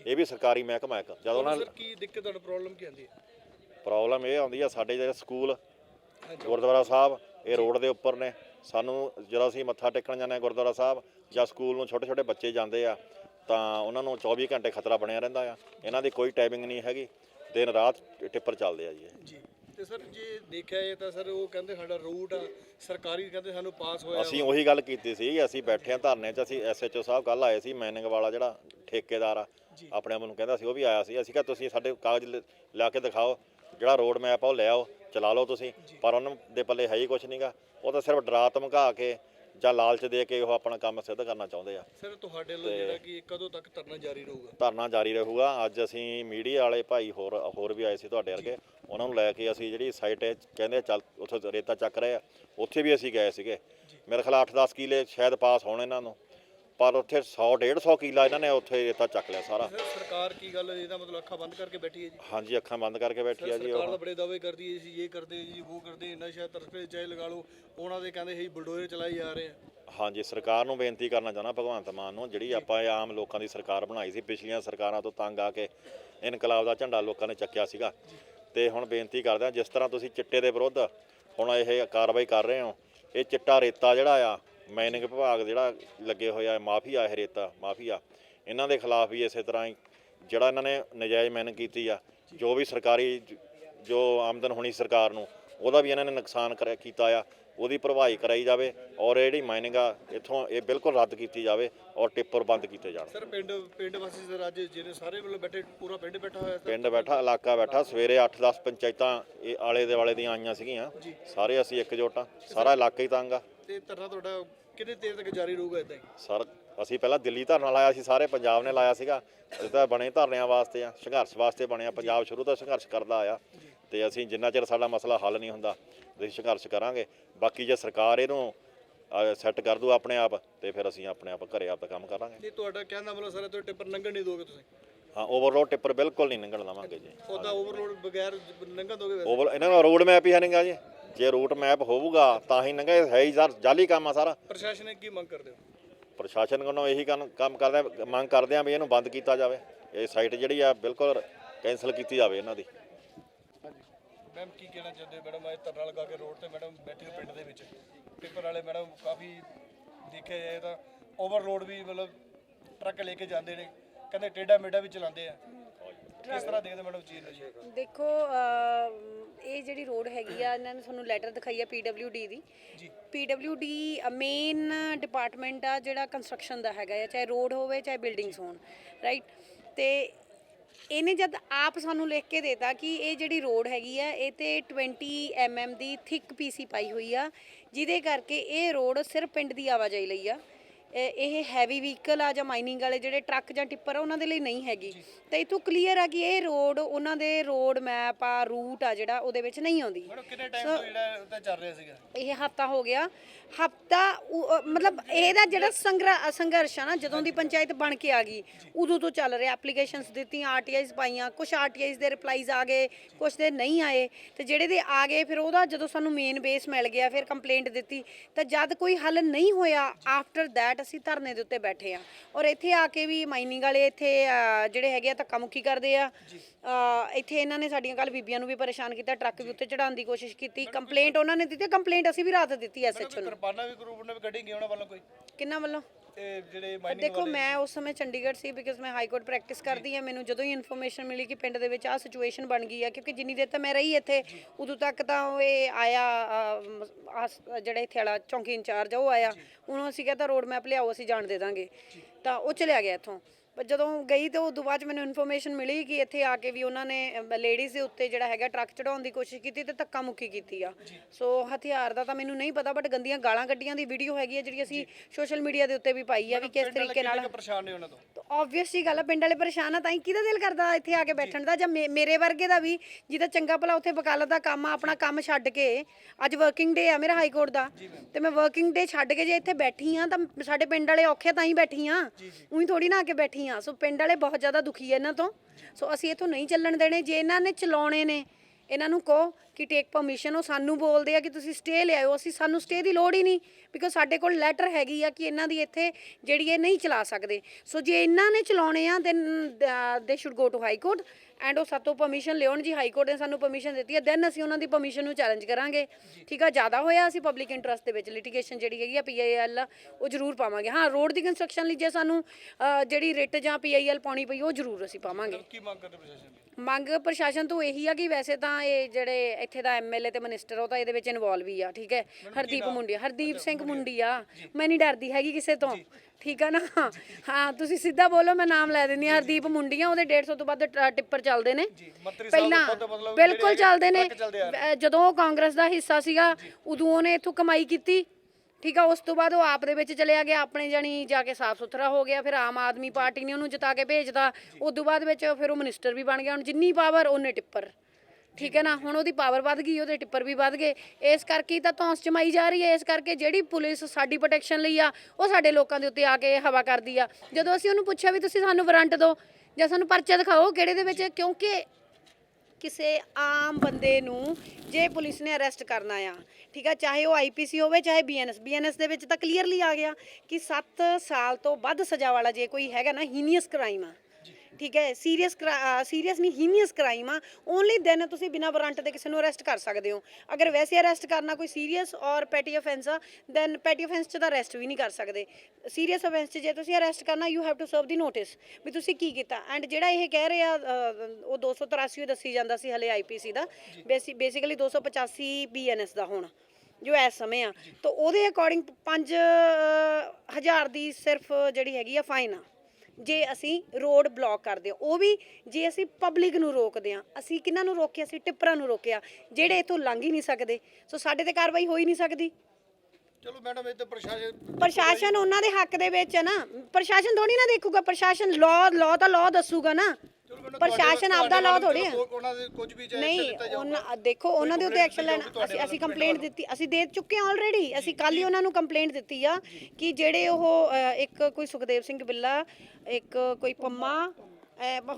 ਇਹ ਵੀ ਸਰਕਾਰੀ ਮਹਿਕਮਾ ਇੱਕ। ਜਦੋਂ ਉਹਨਾਂ ਸਰ ਕੀ ਦਿੱਕਤ ਤੁਹਾਡਾ ਪ੍ਰੋਬਲਮ ਕੀ ਆਉਂਦੀ ਹੈ? ਪ੍ਰੋਬਲਮ ਇਹ ਆਉਂਦੀ ਆ ਸਾਡੇ ਜਿਹੜੇ ਸਕੂਲ ਗੁਰਦੁਆਰਾ ਸਾਹਿਬ ਇਹ ਰੋਡ ਦੇ ਉੱਪਰ ਨੇ। ਸਾਨੂੰ ਜਦੋਂ ਅਸੀਂ ਮੱਥਾ ਟੇਕਣ ਜਾਂਦੇ ਹਾਂ ਗੁਰਦੁਆਰਾ ਸਾਹਿਬ ਜਾਂ ਸਕੂਲ ਨੂੰ ਛੋਟੇ ਛੋਟੇ ਬੱਚੇ ਜਾਂਦੇ ਆ ਤਾਂ ਉਹਨਾਂ ਨੂੰ 24 ਘੰਟੇ ਖਤਰਾ ਬਣਿਆ ਰਹਿੰਦਾ ਆ। ਇਹਨਾਂ ਦੀ ਕੋਈ ਟਾਈਮਿੰਗ ਨਹੀਂ ਹੈਗੀ। ਦਿਨ ਰਾਤ ਟਿੱਪਰ ਚੱਲਦੇ ਆ ਜੀ ਇਹ। ਜੀ। ਤੇ ਸਰ ਜੇ ਦੇਖਿਆ ਇਹ ਤਾਂ ਸਰ ਉਹ ਕਹਿੰਦੇ ਸਾਡਾ ਰੂਟ ਆ ਸਰਕਾਰੀ ਕਹਿੰਦੇ ਸਾਨੂੰ ਪਾਸ ਹੋਇਆ ਅਸੀਂ ਉਹੀ ਗੱਲ ਕੀਤੀ ਸੀ ਅਸੀਂ ਬੈਠੇ ਆ ਧਰਨੇ 'ਚ ਅਸੀਂ ਐਸਐਚਓ ਸਾਹਿਬ ਕੱਲ ਆਏ ਸੀ ਮੈਨਿੰਗ ਵਾਲਾ ਜਿਹੜਾ ਠੇਕੇਦਾਰ ਆ ਆਪਣੇ ਆਪ ਨੂੰ ਕਹਿੰਦਾ ਸੀ ਉਹ ਵੀ ਆਇਆ ਸੀ। ਅਸੀਂ ਕਿਹਾ ਤੁਸੀਂ ਸਾਡੇ ਕਾਗਜ਼ ਲ- ਲਿਆ ਕੇ ਦਿਖਾਓ ਜਿਹੜਾ ਰੋਡ ਮੈਪ ਆ ਉਹ ਲੈ ਆਓ ਚਲਾ ਲਓ ਤੁਸੀਂ। ਪਰ ਉਹਨਾਂ ਦੇ ਪੱਲੇ ਹੈ ਹੀ ਕੁਝ ਨਹੀਂਗਾ ਉਹ ਤਾਂ ਸਿਰਫ ਡਰਾ ਧਮਕਾ ਕੇ ਜਾਂ ਲਾਲਚ ਦੇ ਕੇ ਉਹ ਆਪਣਾ ਕੰਮ ਸਿੱਧ ਕਰਨਾ ਚਾਹੁੰਦੇ ਆ। ਸਰ ਤੁਹਾਡੇ ਲਈ ਜਿਹੜਾ ਕਿ ਕਦੋਂ ਤੱਕ ਧਰਨਾ ਜਾਰੀ ਰਹੂਗਾ? ਧਰਨਾ ਜਾਰੀ ਰਹੂਗਾ। ਅੱਜ ਅਸੀਂ ਮੀਡੀਆ ਵਾਲੇ ਭਾਈ ਹੋਰ ਹੋਰ ਵੀ ਆਏ ਸੀ ਤੁਹਾਡੇ ਵਰਗੇ। ਉਹਨਾਂ ਨੂੰ ਲੈ ਕੇ ਅਸੀਂ ਜਿਹੜੀ ਸਾਈਟ ਹੈ ਕਹਿੰਦੇ ਚੱਲ ਉੱਥੇ ਰੇਤਾ ਚੱਕ ਰਹੇ ਆ। ਉੱਥੇ ਵੀ ਅਸੀਂ ਗਏ ਸੀਗੇ। ਮੇਰੇ ਖਿਆਲ 8-10 ਕਿਲੇ ਸ਼ਾਇਦ ਪਾਸ ਹੋਣ ਇਹਨਾਂ ਨੂੰ। ਪਰ ਉੱਥੇ 100 150 ਕਿਲਾ ਇਹਨਾਂ ਨੇ ਉੱਥੇ ਰੇਤਾ ਚੱਕ ਲਿਆ ਸਾਰਾ। ਸਰ ਸਰਕਾਰ ਕੀ ਗੱਲ ਇਹਦਾ ਮਤਲਬ ਅੱਖਾਂ ਬੰਦ ਕਰਕੇ ਬੈਠੀ ਹੈ ਜੀ। ਹਾਂਜੀ ਅੱਖਾਂ ਬੰਦ ਕਰਕੇ ਬੈਠੀ ਆ ਜੀ ਸਰਕਾਰ ਉਹ ਬੜੇ ਦਾਅਵੇ ਕਰਦੀ ਹੈ ਜੀ ਇਹ ਕਰਦੇ ਜੀ ਉਹ ਕਰਦੇ ਨਸ਼ਾ ਤਰਫੇ ਚਾਹੇ ਲਗਾ ਲਓ। ਉਹਨਾਂ ਦੇ ਕਹਿੰਦੇ ਹੈ ਬਲਡੋਜ਼ਰ ਚਲਾਈ ਜਾ ਰਹੇ ਆ। ਹਾਂਜੀ ਸਰਕਾਰ ਨੂੰ ਬੇਨਤੀ ਕਰਨਾ ਚਾਹੁੰਦਾ ਭਗਵੰਤ ਮਾਨ ਨੂੰ ਜਿਹੜੀ ਆਪਾਂ ਇਹ ਆਮ ਲੋਕਾਂ ਦੀ ਸਰਕਾਰ ਬਣਾਈ ਸੀ ਪਿਛਲੀਆਂ ਸਰਕਾਰਾਂ ਤੋਂ ਤੰਗ ਆ ਕੇ ਇਨਕਲਾਬ ਦਾ ਝੰਡਾ ਲੋਕਾਂ ਨੇ ਚੱਕਿਆ ਸੀਗਾ। ਤੇ ਹੁਣ ਬੇਨਤੀ ਕਰਦੇ ਆ ਜਿਸ ਤਰ੍ਹਾਂ ਤੁਸੀਂ ਚਿੱਟੇ ਦੇ ਵਿਰੁੱਧ ਹੁਣ ਇਹ ਕਾਰਵਾਈ ਕਰ ਰਹੇ ਹੋ ਇਹ ਚਿੱਟਾ ਰੇਤਾ ਜਿਹੜਾ ਆ ਮਾਈਨਿੰਗ ਵਿਭਾਗ ਜਿਹੜਾ ਲੱਗੇ ਹੋਇਆ ਮਾਫੀਆ ਇਹ ਰੇਤਾ ਮਾਫੀਆ ਇਹਨਾਂ ਦੇ ਖਿਲਾਫ ਵੀ ਇਸੇ ਤਰ੍ਹਾਂ ਹੀ ਜਿਹੜਾ ਇਹਨਾਂ ਨੇ ਨਜਾਇਜ਼ ਮਾਈਨਿੰਗ ਕੀਤੀ ਆ ਜੋ ਵੀ ਸਰਕਾਰੀ ਜ- ਆਮਦਨ ਹੋਣੀ ਸਰਕਾਰ ਨੂੰ ਉਹਦਾ ਵੀ ਇਹਨਾਂ ਨੇ ਨੁਕਸਾਨ ਕਰਿਆ ਕੀਤਾ ਆ। ਉਹਦੀ ਭਰਵਾਈ ਕਰਾਈ ਜਾਵੇ ਔਰ ਇਹ ਜਿਹੜੀ ਮਾਈਨਿੰਗ ਆ ਇੱਥੋਂ ਇਹ ਬਿਲਕੁਲ ਰੱਦ ਕੀਤੀ ਜਾਵੇ ਔਰ ਟਿੱਪਰ ਬੰਦ ਕੀਤੇ ਜਾਣ। ਸਰ ਪਿੰਡ ਪਿੰਡ ਵਾਸੀ ਸਰ ਅੱਜ ਜਿਹੜੇ ਸਾਰੇ ਵੱਲੋਂ ਬੈਠੇ ਪੂਰਾ ਪਿੰਡ ਬੈਠਾ ਹੋਇਆ ਸਰ? ਪਿੰਡ ਬੈਠਾ ਇਲਾਕਾ ਬੈਠਾ ਸਵੇਰੇ 8-10 ਪੰਚਾਇਤਾਂ ਇਹ ਆਲੇ ਦੇ ਵਾਲੇ ਦੀਆਂ ਆਈਆਂ ਸੀਗੀਆਂ। ਸਾਰੇ ਅਸੀਂ ਇੱਕਜੁੱਟ ਆ ਸਾਰਾ ਇਲਾਕਾ ਹੀ ਤੰਗ ਆ। ਤੇ ਧਰਨਾ ਤੁਹਾਡਾ ਕਿੰਨੇ ਦੇਰ ਤੱਕ ਜਾਰੀ ਰਹੂਗਾ ਇਦਾਂ ਹੀ? ਸਰ ਅਸੀਂ ਪਹਿਲਾਂ ਦਿੱਲੀ ਧਰਨਾ ਲਾਇਆ ਸੀ ਸਾਰੇ ਪੰਜਾਬ ਨੇ ਲਾਇਆ ਸੀਗਾ। ਅਸੀਂ ਤਾਂ ਬਣੇ ਧਰਨਿਆਂ ਵਾਸਤੇ ਆ ਸੰਘਰਸ਼ ਵਾਸਤੇ ਬਣਿਆ ਪੰਜਾਬ ਸ਼ੁਰੂ ਤੋਂ ਸੰਘਰਸ਼ ਕਰਦਾ ਆਇਆ ਤੇ ਅਸੀਂ ਜਿੰਨਾ ਚਿਰ ਸਾਡਾ ਮਸਲਾ ਹੱਲ ਨਹੀਂ ਹੁੰਦਾ ਅਸੀਂ ਸੰਘਰਸ਼ ਕਰਾਂਗੇ। ਬਾਕੀ ਜੇ ਸਰਕਾਰ ਇਹਨੂੰ ਸੈੱਟ ਕਰ ਦੂ ਆਪਣੇ ਆਪ ਤੇ ਫਿਰ ਅਸੀਂ ਆਪਣੇ ਆਪ ਘਰੇ ਆਪ ਦਾ ਕੰਮ ਕਰਾਂਗੇ। ਤੇ ਤੁਹਾਡਾ ਕਹਿਣ ਦਾ ਮਤਲਬ ਸਰ ਤੁਸੀਂ ਟਿੱਪਰ ਲੰਘਣ ਨਹੀਂ ਦੋਗੇ ਤੁਸੀਂ? ਹਾਂ ਓਵਰਲੋਡ ਟਿੱਪਰ ਬਿਲਕੁਲ ਨਹੀਂ ਲੰਘਣ ਦੇਵਾਂਗੇ ਜੀ। ਉਹਦਾ ਓਵਰਲੋਡ ਬਗੈਰ ਲੰਘਣ ਦੋਗੇ ਓਵਰ ਇਹਨਾਂ ਦਾ ਰੋਡ ਮੈਪ ਹੀ ਹੈ ਨਹੀਂਗਾ ਜੀ। ਜੇ ਰੂਟ ਮੈਪ ਹੋਊਗਾ ਤਾਂ ਹੀ ਲੰਘੇ ਹੈ ਹੀ ਸਰ ਜਾਲੀ ਕੰਮ ਆ ਸਾਰਾ। ਪ੍ਰਸ਼ਾਸਨ ਨੇ ਕੀ ਮੰਗ ਕਰਦੇ ਹੋ? ਪ੍ਰਸ਼ਾਸਨ ਕੋਲੋਂ ਇਹੀ ਕੰਮ ਕੰਮ ਕਰਦੇ ਆ ਮੰਗ ਕਰਦੇ ਆ ਵੀ ਇਹਨੂੰ ਬੰਦ ਕੀਤਾ ਜਾਵੇ। ਇਹ ਸਾਈਟ ਜਿਹੜੀ ਆ ਬਿਲਕੁਲ ਕੈਂਸਲ ਕੀਤੀ ਜਾਵੇ ਇਹਨਾਂ ਦੀ। ਮੈਮ ਕੀ ਕਹਿਣਾ ਚਾਹੁੰਦੇ ਮੈਡਮ ਅੱਜ ਧਰਨਾ ਲਗਾ ਕੇ ਰੋਡ ਤੇ ਮੈਡਮ ਬੈਠੇ ਪਿੰਡ ਦੇ ਵਿੱਚ। ਟਿੱਪਰ ਵਾਲੇ ਮੈਡਮ ਕਾਫੀ ਦੇਖਿਆ ਜਾਏ ਤਾਂ ਓਵਰਲੋਡ ਵੀ ਮਤਲਬ ਟਰੱਕ ਲੈ ਕੇ ਜਾਂਦੇ ਨੇ। ਕਹਿੰਦੇ ਟੇਡਾ ਮੇਡਾ ਵੀ ਚਲਾਉਂਦੇ ਆ। ਕਿਸ ਤਰ੍ਹਾਂ ਦੇਖਦੇ ਮੈਡਮ ਚੀਜ਼ ਨੂੰ? ਜੀ ਦੇਖੋ ਅਹ, ਇਹ ਜਿਹੜੀ ਰੋਡ ਹੈਗੀ ਆ ਇਹਨਾਂ ਨੇ ਤੁਹਾਨੂੰ ਲੈਟਰ ਦਿਖਾਈ ਆ ਡੀ ਦੀ। ਡੀ ਮੇਨ ਡਿਪਾਰਟਮੈਂਟ ਆ ਜਿਹੜਾ ਕੰਸਟਰਕਸ਼ਨ ਦਾ ਹੈਗਾ ਆ ਚਾਹੇ ਰੋਡ ਹੋਵੇ ਚਾਹੇ ਬਿਲਡਿੰਗਸ ਹੋਣ ਰਾਈਟ ਤੇ ਇਹਨੇ ਜਦ ਆਪ ਸਾਨੂੰ ਲਿਖ ਕੇ ਦੇਤਾ ਕਿ ਇਹ ਜਿਹੜੀ ਰੋਡ ਹੈਗੀ ਆ ਇਹ ਤੇ 20 mm ਦੀ ਥਿਕ ਪੀਸੀ ਪਾਈ ਹੋਈ ਆ ਜਿਹਦੇ ਕਰਕੇ ਇਹ ਰੋਡ ਸਿਰਫ ਪਿੰਡ ਦੀ ਆਵਾਜਾਈ ਲਈ ਆ। ਇਹ- ਹੈਵੀ ਵਹੀਕਲ ਆ ਜਾਂ ਮਾਈਨਿੰਗ ਵਾਲੇ ਜਿਹੜੇ ਟਰੱਕ ਜਾਂ ਟਿੱਪਰ ਆ ਉਹਨਾਂ ਦੇ ਲਈ ਨਹੀਂ ਹੈਗੀ। ਤੇ ਇਥੋਂ ਕਲੀਅਰ ਆ ਕਿ ਇਹ ਰੋਡ ਉਹਨਾਂ ਦੇ ਰੋਡ ਮੈਪ ਆ ਰੂਟ ਆ ਜਿਹੜਾ ਉਹਦੇ ਵਿੱਚ ਨਹੀਂ ਆਉਂਦੀ। ਮੈਡਮ ਕਿੰਨੇ ਟਾਈਮ ਤੋਂ ਜਿਹੜਾ ਉੱਤੇ ਚੱਲ ਰਿਹਾ ਸੀਗਾ? ਇਹ ਹਫਤਾ ਹੋ ਗਿਆ। ਹਫਤਾ ਮਤਲਬ ਇਹਦਾ ਜਿਹੜਾ ਸੰਘਰ- ਸੰਘਰਸ਼ ਆ ਨਾ ਜਦੋਂ ਦੀ ਪੰਚਾਇਤ ਬਣ ਕੇ ਆ ਗਈ ਉਦੋਂ ਤੋਂ ਚੱਲ ਰਿਹਾ। ਐਪਲੀਕੇਸ਼ਨਸ ਦਿੱਤੀਆਂ ਆਰਟੀਆਈਜ਼ ਪਾਈਆਂ ਕੁਝ ਆਰਟੀਆਈਜ਼ ਦੇ ਰਿਪਲਾਈਜ਼ ਆ ਗਏ ਕੁਝ ਦੇ ਨਹੀਂ ਆਏ। ਤੇ ਜਿਹੜੇ ਦੇ ਆ ਗਏ ਫਿਰ ਉਹਦਾ ਜਦੋਂ ਸਾਨੂੰ ਮੇਨ ਬੇਸ ਮਿਲ ਗਿਆ ਫਿਰ ਕੰਪਲੇਂਟ ਦਿੱਤੀ। ਤਾਂ ਜਦ ਕੋਈ ਹੱਲ ਨਹੀਂ ਹੋਇਆ ਆਫਟਰ ਦੈਟ ਅਸੀਂ ਧਰਨੇ ਦੇ ਉੱਤੇ ਬੈਠੇ ਆ ਔਰ ਇੱਥੇ ਆ ਕੇ ਵੀ ਮਾਈਨਿੰਗ ਵਾਲੇ ਇੱਥੇ ਜਿਹੜੇ ਹੈਗੇ ਆ ਧੱਕਾ ਮੁੱਕੀ ਕਰਦੇ ਆ। ਇੱਥੇ ਇਹਨਾਂ ਨੇ ਸਾਡੀਆਂ ਕੱਲ ਬੀਬੀਆਂ ਨੂੰ ਵੀ ਪਰੇਸ਼ਾਨ ਕੀਤਾ ਟਰੱਕ ਵੀ ਉੱਤੇ ਚੜਾਉਣ ਦੀ ਕੋਸ਼ਿਸ਼ ਕੀਤੀ ਕੰਪਲੇਂਟ ਉਹਨਾਂ ਨੇ ਦਿੱਤੀ ਕੰਪਲੇਂਟ ਅਸੀਂ ਵੀ ਰਾਤ ਦਿੱਤੀ ਐਸਐਚਓ ਨੂੰ। ਕਿਰਪਾਨਾਂ ਵੀ ਗਰੁੱਪ ਨੇ ਵੀ ਕੱਢੀ ਗਈ ਉਹਨਾਂ ਵੱਲੋਂ ਕੋਈ? ਕਿੰਨਾ ਵੱਲੋਂ? ਇਹ ਜਿਹੜੇ ਪਰ ਮਾਈਨਿੰਗ ਦੇਖੋ ਮੈਂ ਉਸ ਸਮੇਂ ਚੰਡੀਗੜ੍ਹ ਸੀ ਬਿਕਾਜ਼ ਮੈਂ ਹਾਈ ਕੋਰਟ ਪ੍ਰੈਕਟਿਸ ਕਰਦੀ ਹਾਂ। ਮੈਨੂੰ ਜਦੋਂ ਹੀ ਇਨਫੋਰਮੇਸ਼ਨ ਮਿਲੀ ਕਿ ਪਿੰਡ ਦੇ ਵਿੱਚ ਆਹ ਸਿਚੁਏਸ਼ਨ ਬਣ ਗਈ ਆ ਕਿਉਂਕਿ ਜਿੰਨੀ ਦੇਰ ਤਾਂ ਮੈਂ ਰਹੀ ਇੱਥੇ ਉਦੋਂ ਤੱਕ ਤਾਂ ਉਹ ਇਹ ਆਇਆ ਅਹ, ਜਿਹੜਾ ਇੱਥੇ ਵਾਲਾ ਚੌਂਕੀ ਇੰਚਾਰਜ ਆ ਉਹ ਆਇਆ। ਉਹਨੂੰ ਅਸੀਂ ਕਹਿੰਦਾ ਰੋਡ ਮੈਪ ਲਿਆਓ ਅਸੀਂ ਜਾਣ ਦੇ ਦਾਂਗੇ। ਤਾਂ ਉਹ ਚਲਿਆ ਗਿਆ ਇੱਥੋਂ। ਪਰ ਜਦੋਂ ਗਈ ਤੇ ਉਦੋਂ ਬਾਅਦ ਮੈਨੂੰ ਇਨਫੋਰਮੇਸ਼ਨ ਮਿਲੀ ਕਿ ਇੱਥੇ ਆ ਕੇ ਵੀ ਉਹਨਾਂ ਨੇ ਲੇਡੀਜ਼ ਦੇ ਉੱਤੇ ਜਿਹੜਾ ਹੈਗਾ ਟਰੱਕ ਚੜਾਉਣ ਦੀ ਕੋਸ਼ਿਸ਼ ਕੀਤੀ ਤੇ ਧੱਕਾ ਮੁੱਕੀ ਕੀਤੀ ਆ। ਸੋ ਹਥਿਆਰ ਦਾ ਤਾਂ ਮੈਨੂੰ ਨਹੀਂ ਪਤਾ ਬਟ ਗੰਦੀਆਂ ਗਾਲਾਂ ਕੱਢੀਆਂ ਦੀ ਵੀਡੀਓ ਹੈਗੀ ਆ ਜਿਹੜੀ ਅਸੀਂ ਸੋਸ਼ਲ ਮੀਡੀਆ ਦੇ ਉੱਤੇ ਵੀ ਪਾਈ ਆ ਵੀ ਕਿਸ ਤਰੀਕੇ ਨਾਲ ਪਰੇਸ਼ਾਨ ਨੇ ਉਹਨਾਂ ਤੋਂ? ਆਬਵੀਅਸ ਜੀ ਗੱਲ ਆ ਪਿੰਡ ਵਾਲੇ ਪਰੇਸ਼ਾਨ ਆ ਤਾਂ ਹੀ ਕਿਹਦਾ ਦਿਲ ਕਰਦਾ ਇੱਥੇ ਆ ਕੇ ਬੈਠਣ ਦਾ? ਜਾਂ ਮੇ- ਮੇਰੇ ਵਰਗੇ ਦਾ ਵੀ ਜਿਹਦਾ ਚੰਗਾ ਭਲਾ ਉੱਥੇ ਵਕਾਲਤ ਦਾ ਕੰਮ ਆ ਆਪਣਾ ਕੰਮ ਛੱਡ ਕੇ ਅੱਜ ਵਰਕਿੰਗ ਡੇ ਆ ਮੇਰਾ ਹਾਈ ਕੋਰਟ ਦਾ ਤੇ ਮੈਂ ਵਰਕਿੰਗ ਡੇ ਛੱਡ ਕੇ ਜੇ ਇੱਥੇ ਬੈਠੀ ਆ ਤਾਂ ਸਾਡੇ ਪਿੰਡ ਵਾਲੇ ਔਖੇ ਤਾਂ ਹੀ ਬੈਠੀ ਆ। ਉਹੀ ਥੋੜੀ ਨਾ ਆ ਕੇ ਬੈਠੀ ਆ। ਸੋ ਪਿੰਡ ਵਾਲੇ ਬਹੁਤ ਜ਼ਿਆਦਾ ਦੁਖੀ ਆ ਇਹਨਾਂ ਤੋਂ। ਸੋ ਅਸੀਂ ਇੱਥੋਂ ਨਹੀਂ ਚੱਲਣ ਦੇਣੇ। ਜੇ ਇਹਨਾਂ ਨੇ ਚਲਾਉਣੇ ਨੇ ਇਹਨਾਂ ਨੂੰ ਕਹੋ ਕਿ ਟੇਕ ਪਰਮਿਸ਼ਨ ਉਹ ਸਾਨੂੰ ਬੋਲਦੇ ਆ ਕਿ ਤੁਸੀਂ ਸਟੇ ਲਿਆਓ ਅਸੀਂ ਸਾਨੂੰ ਸਟੇ ਦੀ ਲੋੜ ਹੀ ਨਹੀਂ ਬਿਕੋਜ਼ ਸਾਡੇ ਕੋਲ ਲੈਟਰ ਹੈਗੀ ਆ ਕਿ ਇਹਨਾਂ ਦੀ ਇੱਥੇ ਜਿਹੜੀ ਇਹ ਨਹੀਂ ਚਲਾ ਸਕਦੇ। ਸੋ ਜੇ ਇਹਨਾਂ ਨੇ ਚਲਾਉਣੇ ਆ then they should go to high court and ਉਹ ਸਾਤੋਂ ਪਰਮਿਸ਼ਨ ਲਿਆਉਣ ਜੀ। ਹਾਈ ਕੋਰਟ ਨੇ ਸਾਨੂੰ ਪਰਮਿਸ਼ਨ ਦਿੱਤੀ ਹੈ ਦੈਨ ਅਸੀਂ ਉਹਨਾਂ ਦੀ ਪਰਮਿਸ਼ਨ ਨੂੰ ਚੈਲੰਜ ਕਰਾਂਗੇ। ਠੀਕ ਆ ਜ਼ਿਆਦਾ ਹੋਇਆ ਅਸੀਂ ਪਬਲਿਕ ਇੰਟਰਸਟ ਦੇ ਵਿੱਚ। ਲਿਟੀਗੇਸ਼ਨ ਜਿਹੜੀ ਹੈਗੀ ਆ ਪੀਆਈਐਲ ਉਹ ਜ਼ਰੂਰ ਪਾਵਾਂਗੇ। ਹਾਂ ਰੋਡ ਦੀ ਕੰਸਟਰਕਸ਼ਨ ਲਈ ਜੇ ਸਾਨੂੰ ਅ, ਜਿਹੜੀ ਰਿਟ ਜਾਂ ਪੀਆਈਐਲ ਪਾਉਣੀ ਪਈ ਉਹ ਜ਼ਰੂਰ ਅਸੀਂ ਪਾਵਾਂਗੇ। ਕੀ ਮੰਗ ਕਰਦੇ ਪ੍ਰਸ਼ਾਸਨ ਦੀ? ਮੰਗ ਪ੍ਰਸ਼ਾਸਨ ਤੋਂ ਇਹੀ ਆ ਕਿ ਵੈਸੇ ਤਾਂ ਇਹ ਜਿਹੜੇ ਇੱਥੇ ਦਾ ਐਮਐਲਏ ਤੇ ਮਿਨਿਸਟਰ ਉਹ ਤਾਂ ਇਹਦੇ ਵਿੱਚ ਇਨਵੋਲਵ ਹੀ ਆ ਠੀਕ ਹੈ? ਹਰਦੀਪ ਮੁੰਡੀਆ ਹਰਦੀਪ ਸਿੰਘ ਮੁੰਡੀਆ। ਮੈਂ ਨਹੀਂ ਡਰਦੀ ਹੈਗੀ ਕਿਸੇ ਤੋਂ ਠੀਕ ਆ ਨਾ? ਹਾਂ ਤੁਸੀਂ ਸਿੱਧਾ ਬੋਲੋ ਮੈਂ ਨਾਮ ਲੈ ਦਿੰਦੀ ਹਾਂ। ਹਰਦੀਪ ਮੁੰਡੀਆ ਉਹਦੇ 150 ਤੋਂ ਵੱਧ ਟਿੱਪਰ ਚੱਲਦੇ ਨੇ। ਪਹਿਲਾਂ ਬਿਲਕੁਲ ਚੱਲਦੇ ਨੇ। ਆ। ਜਦੋਂ ਉਹ ਕਾਂਗਰਸ ਦਾ ਹਿੱਸਾ ਸੀਗਾ ਉਦੋਂ ਉਹਨੇ ਇੱਥੋਂ ਕਮਾਈ ਕੀਤੀ। ਠੀਕ ਆ ਉਸ ਤੋਂ ਬਾਅਦ ਉਹ ਆਪ ਦੇ ਵਿੱਚ ਚਲਿਆ ਗਿਆ ਆਪਣੇ ਜਾਣੀ ਜਾ ਕੇ ਸਾਫ਼ ਸੁਥਰਾ ਹੋ ਗਿਆ ਫਿਰ ਆਮ ਆਦਮੀ ਪਾਰਟੀ ਨੇ ਉਹਨੂੰ ਜਿਤਾ ਕੇ ਭੇਜਦਾ ਉਸ ਤੋਂ ਬਾਅਦ ਵਿੱਚ ਫਿਰ ਉਹ ਮਿਨਿਸਟਰ ਵੀ ਬਣ ਗਿਆ ਹੁਣ ਜਿੰਨੀ ਪਾਵਰ ਉਹਨੇ ਟਿੱਪਰ। ਠੀਕ ਹੈ ਨਾ ਹੁਣ ਉਹਦੀ ਪਾਵਰ ਵੱਧ ਗਈ ਉਹਦੇ ਟਿੱਪਰ ਵੀ ਵੱਧ ਗਏ। ਇਸ ਕਰਕੇ ਤਾਂ ਧੌਂਸ ਜਮਾਈ ਜਾ ਰਹੀ ਹੈ ਇਸ ਕਰਕੇ ਜਿਹੜੀ ਪੁਲਿਸ ਸਾਡੀ ਪ੍ਰੋਟੈਕਸ਼ਨ ਲਈ ਆ ਉਹ ਸਾਡੇ ਲੋਕਾਂ ਦੇ ਉੱਤੇ ਆ ਕੇ ਹਵਾ ਕਰਦੀ ਆ। ਜਦੋਂ ਅਸੀਂ ਉਹਨੂੰ ਪੁੱਛਿਆ ਵੀ ਤੁਸੀਂ ਸਾਨੂੰ ਵਾਰੰਟ ਦਿਓ ਜਾਂ ਸਾਨੂੰ ਪਰਚਾ ਦਿਖਾਓ ਕਿਹੜੇ ਦੇ ਵਿੱਚ? ਕਿਉਂਕਿ ਕਿਸੇ ਆਮ ਬੰਦੇ ਨੂੰ ਜੇ ਪੁਲਿਸ ਨੇ ਅਰੈਸਟ ਕਰਨਾ ਆ, ਠੀਕ ਆ, ਚਾਹੇ ਉਹ ਆਈਪੀਸੀ ਹੋਵੇ, ਚਾਹੇ ਬੀਐਨਐਸ ਬੀਐਨਐਸ ਦੇ ਵਿੱਚ ਤਾਂ ਕਲੀਅਰਲੀ ਆ ਗਿਆ ਕਿ 7 ਸਾਲ ਤੋਂ ਵੱਧ ਸਜ਼ਾ ਵਾਲਾ ਜੇ ਕੋਈ ਹੈਗਾ ਨਾ ਹੀਨੀਅਸ ਕ੍ਰਾਈਮ ਆ। ਠੀਕ ਹੈ ਸੀਰੀਅਸ ਸੀਰੀਅਸ ਨਹੀਂ ਹੀਨੀਅਸ ਕ੍ਰਾਈਮ ਆ। ਓਨਲੀ ਦੈਨ ਤੁਸੀਂ ਬਿਨਾ ਵਾਰੰਟ ਦੇ ਕਿਸੇ ਨੂੰ ਅਰੈਸਟ ਕਰ ਸਕਦੇ ਹੋ। ਅਗਰ ਵੈਸੇ ਅਰੈਸਟ ਕਰਨਾ ਕੋਈ ਸੀਰੀਅਸ ਔਰ ਪੈਟੀ ਅਫੈਂਸ ਆ ਦੈਨ ਪੈਟੀ ਅਫੈਂਸ 'ਚ ਤਾਂ ਅਰੈਸਟ ਵੀ ਨਹੀਂ ਕਰ ਸਕਦੇ। ਸੀਰੀਅਸ ਅਫੈਂਸ 'ਚ ਜੇ ਤੁਸੀਂ ਅਰੈਸਟ ਕਰਨਾ you have to serve the notice ਵੀ ਤੁਸੀਂ ਕੀ ਕੀਤਾ। ਐਂਡ ਜਿਹੜਾ ਇਹ ਕਹਿ ਰਹੇ ਉਹ 283 ਉਹ ਦੱਸੀ ਜਾਂਦਾ ਸੀ ਹਲੇ ਆਈਪੀਸੀ ਦਾ। ਬੇਸਿਕਲੀ 285 ਬੀਐਨਐਸ ਦਾ ਹੁਣ ਜੋ ਇਸ ਸਮੇਂ ਆ। ਤਾਂ ਉਹਦੇ ਅਕੋਰਡਿੰਗ 5000 ਦੀ ਸਿਰਫ ਜਿਹੜੀ ਹੈਗੀ ਆ ਫਾਈਨ ਆ। ਜੇ ਅਸੀਂ ਰੋਡ ਬਲੌਕ ਕਰਦੇ ਹਾਂ ਉਹ ਵੀ ਜੇ ਅਸੀਂ ਪਬਲਿਕ ਨੂੰ ਰੋਕਦੇ ਹਾਂ ਅਸੀਂ ਕਿਹਨਾਂ ਨੂੰ ਰੋਕਿਆ? ਅਸੀਂ ਟਿੱਪਰਾਂ ਨੂੰ ਰੋਕਿਆ ਜਿਹੜੇ ਇੱਥੋਂ ਲੰਘ ਹੀ ਨਹੀਂ ਸਕਦੇ। ਸੋ ਸਾਡੇ ਤੇ ਕਾਰਵਾਈ ਹੋ ਹੀ ਨਹੀਂ ਸਕਦੀ। ਚਲੋ ਮੈਡਮ ਇਹ ਤਾਂ ਪ੍ਰਸ਼ਾਸਨ ਪ੍ਰਸ਼ਾਸਨ ਉਹਨਾਂ ਦੇ ਹੱਕ ਦੇ ਵਿੱਚ ਹੈ ਨਾ। ਪ੍ਰਸ਼ਾਸਨ ਥੋੜੀ ਨਾ ਦੇਖੂਗਾ ਪ੍ਰਸ਼ਾਸਨ ਲਾਅ ਲਾਅ ਤਾਂ ਲਾਅ ਦੱਸੂਗਾ ਨਾ। ਪ੍ਰਸ਼ਾਸਨ ਆਪਦਾ ਲਾਅ ਥੋੜੀ ਉਹਨਾਂ ਦੇ ਕੁਝ ਵੀ ਚਾਹੇ ਨਹੀਂ ਉਹਨਾਂ ਦੇਖੋ ਉਹਨਾਂ ਦੇ ਉੱਤੇ ਐਕਸ਼ਨ ਲੈਣਾ। ਅਸੀਂ ਕੰਪਲੇਂਟ ਦਿੱਤੀ ਅਸੀਂ ਦੇ ਚੁੱਕੇ ਹਾਂ ਆਲਰੇਡੀ ਅਸੀਂ ਕੱਲ ਹੀ ਉਹਨਾਂ ਨੂੰ ਕੰਪਲੇਂਟ ਦਿੱਤੀ ਆ ਕਿ ਜਿਹੜੇ ਉਹ ਇੱਕ ਕੋਈ ਸੁਖਦੇਵ ਸਿੰਘ ਬਿੱਲਾ ਇੱਕ ਕੋਈ ਪੰਮਾ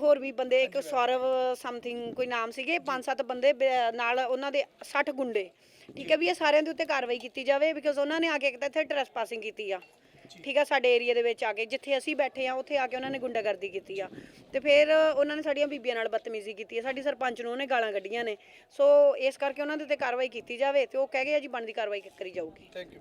ਹੋਰ ਵੀ ਬੰਦੇ ਇੱਕ ਸੌਰਵ ਸਮਥਿੰਗ ਕੋਈ ਨਾਮ ਸੀਗੇ ਪੰਜ ਸੱਤ ਬੰਦੇ ਨਾਲ ਉਹਨਾਂ ਦੇ 60 ਗੁੰਡੇ। ਠੀਕ ਹੈ ਵੀ ਇਹ ਸਾਰਿਆਂ ਦੇ ਉੱਤੇ ਕਾਰਵਾਈ ਕੀਤੀ ਜਾਵੇ ਬਿਕਾਜ਼ ਉਹਨਾਂ ਨੇ ਆ ਕੇ ਇੱਥੇ ਟ੍ਰੈਸਪਾਸਿੰਗ ਕੀਤੀ ਆ। ਠੀਕ ਆ ਸਾਡੇ ਏਰੀਆ ਦੇ ਵਿੱਚ ਆ ਕੇ ਜਿੱਥੇ ਅਸੀਂ ਬੈਠੇ ਆ ਉੱਥੇ ਆ ਕੇ ਉਹਨਾਂ ਨੇ ਗੁੰਡਾਗਰਦੀ ਕੀਤੀ ਆ। ਤੇ ਫਿਰ ਉਹਨਾਂ ਨੇ ਸਾਡੀਆਂ ਬੀਬੀਆਂ ਨਾਲ ਬਦਤਮੀਜ਼ੀ ਕੀਤੀ ਆ। ਸਾਡੀ ਸਰਪੰਚ ਨੂੰ ਉਹਨੇ ਗਾਲਾਂ ਕੱਢੀਆਂ ਨੇ। ਸੋ ਇਸ ਕਰਕੇ ਉਹਨਾਂ ਦੇ ਉੱਤੇ ਕਾਰਵਾਈ ਕੀਤੀ ਜਾਵੇ ਤੇ ਉਹ ਕਹਿ ਗਏ ਆ ਜੀ ਬਣਦੀ ਕਾਰਵਾਈ ਕਰੀ ਜਾਊਗੀ। Thank you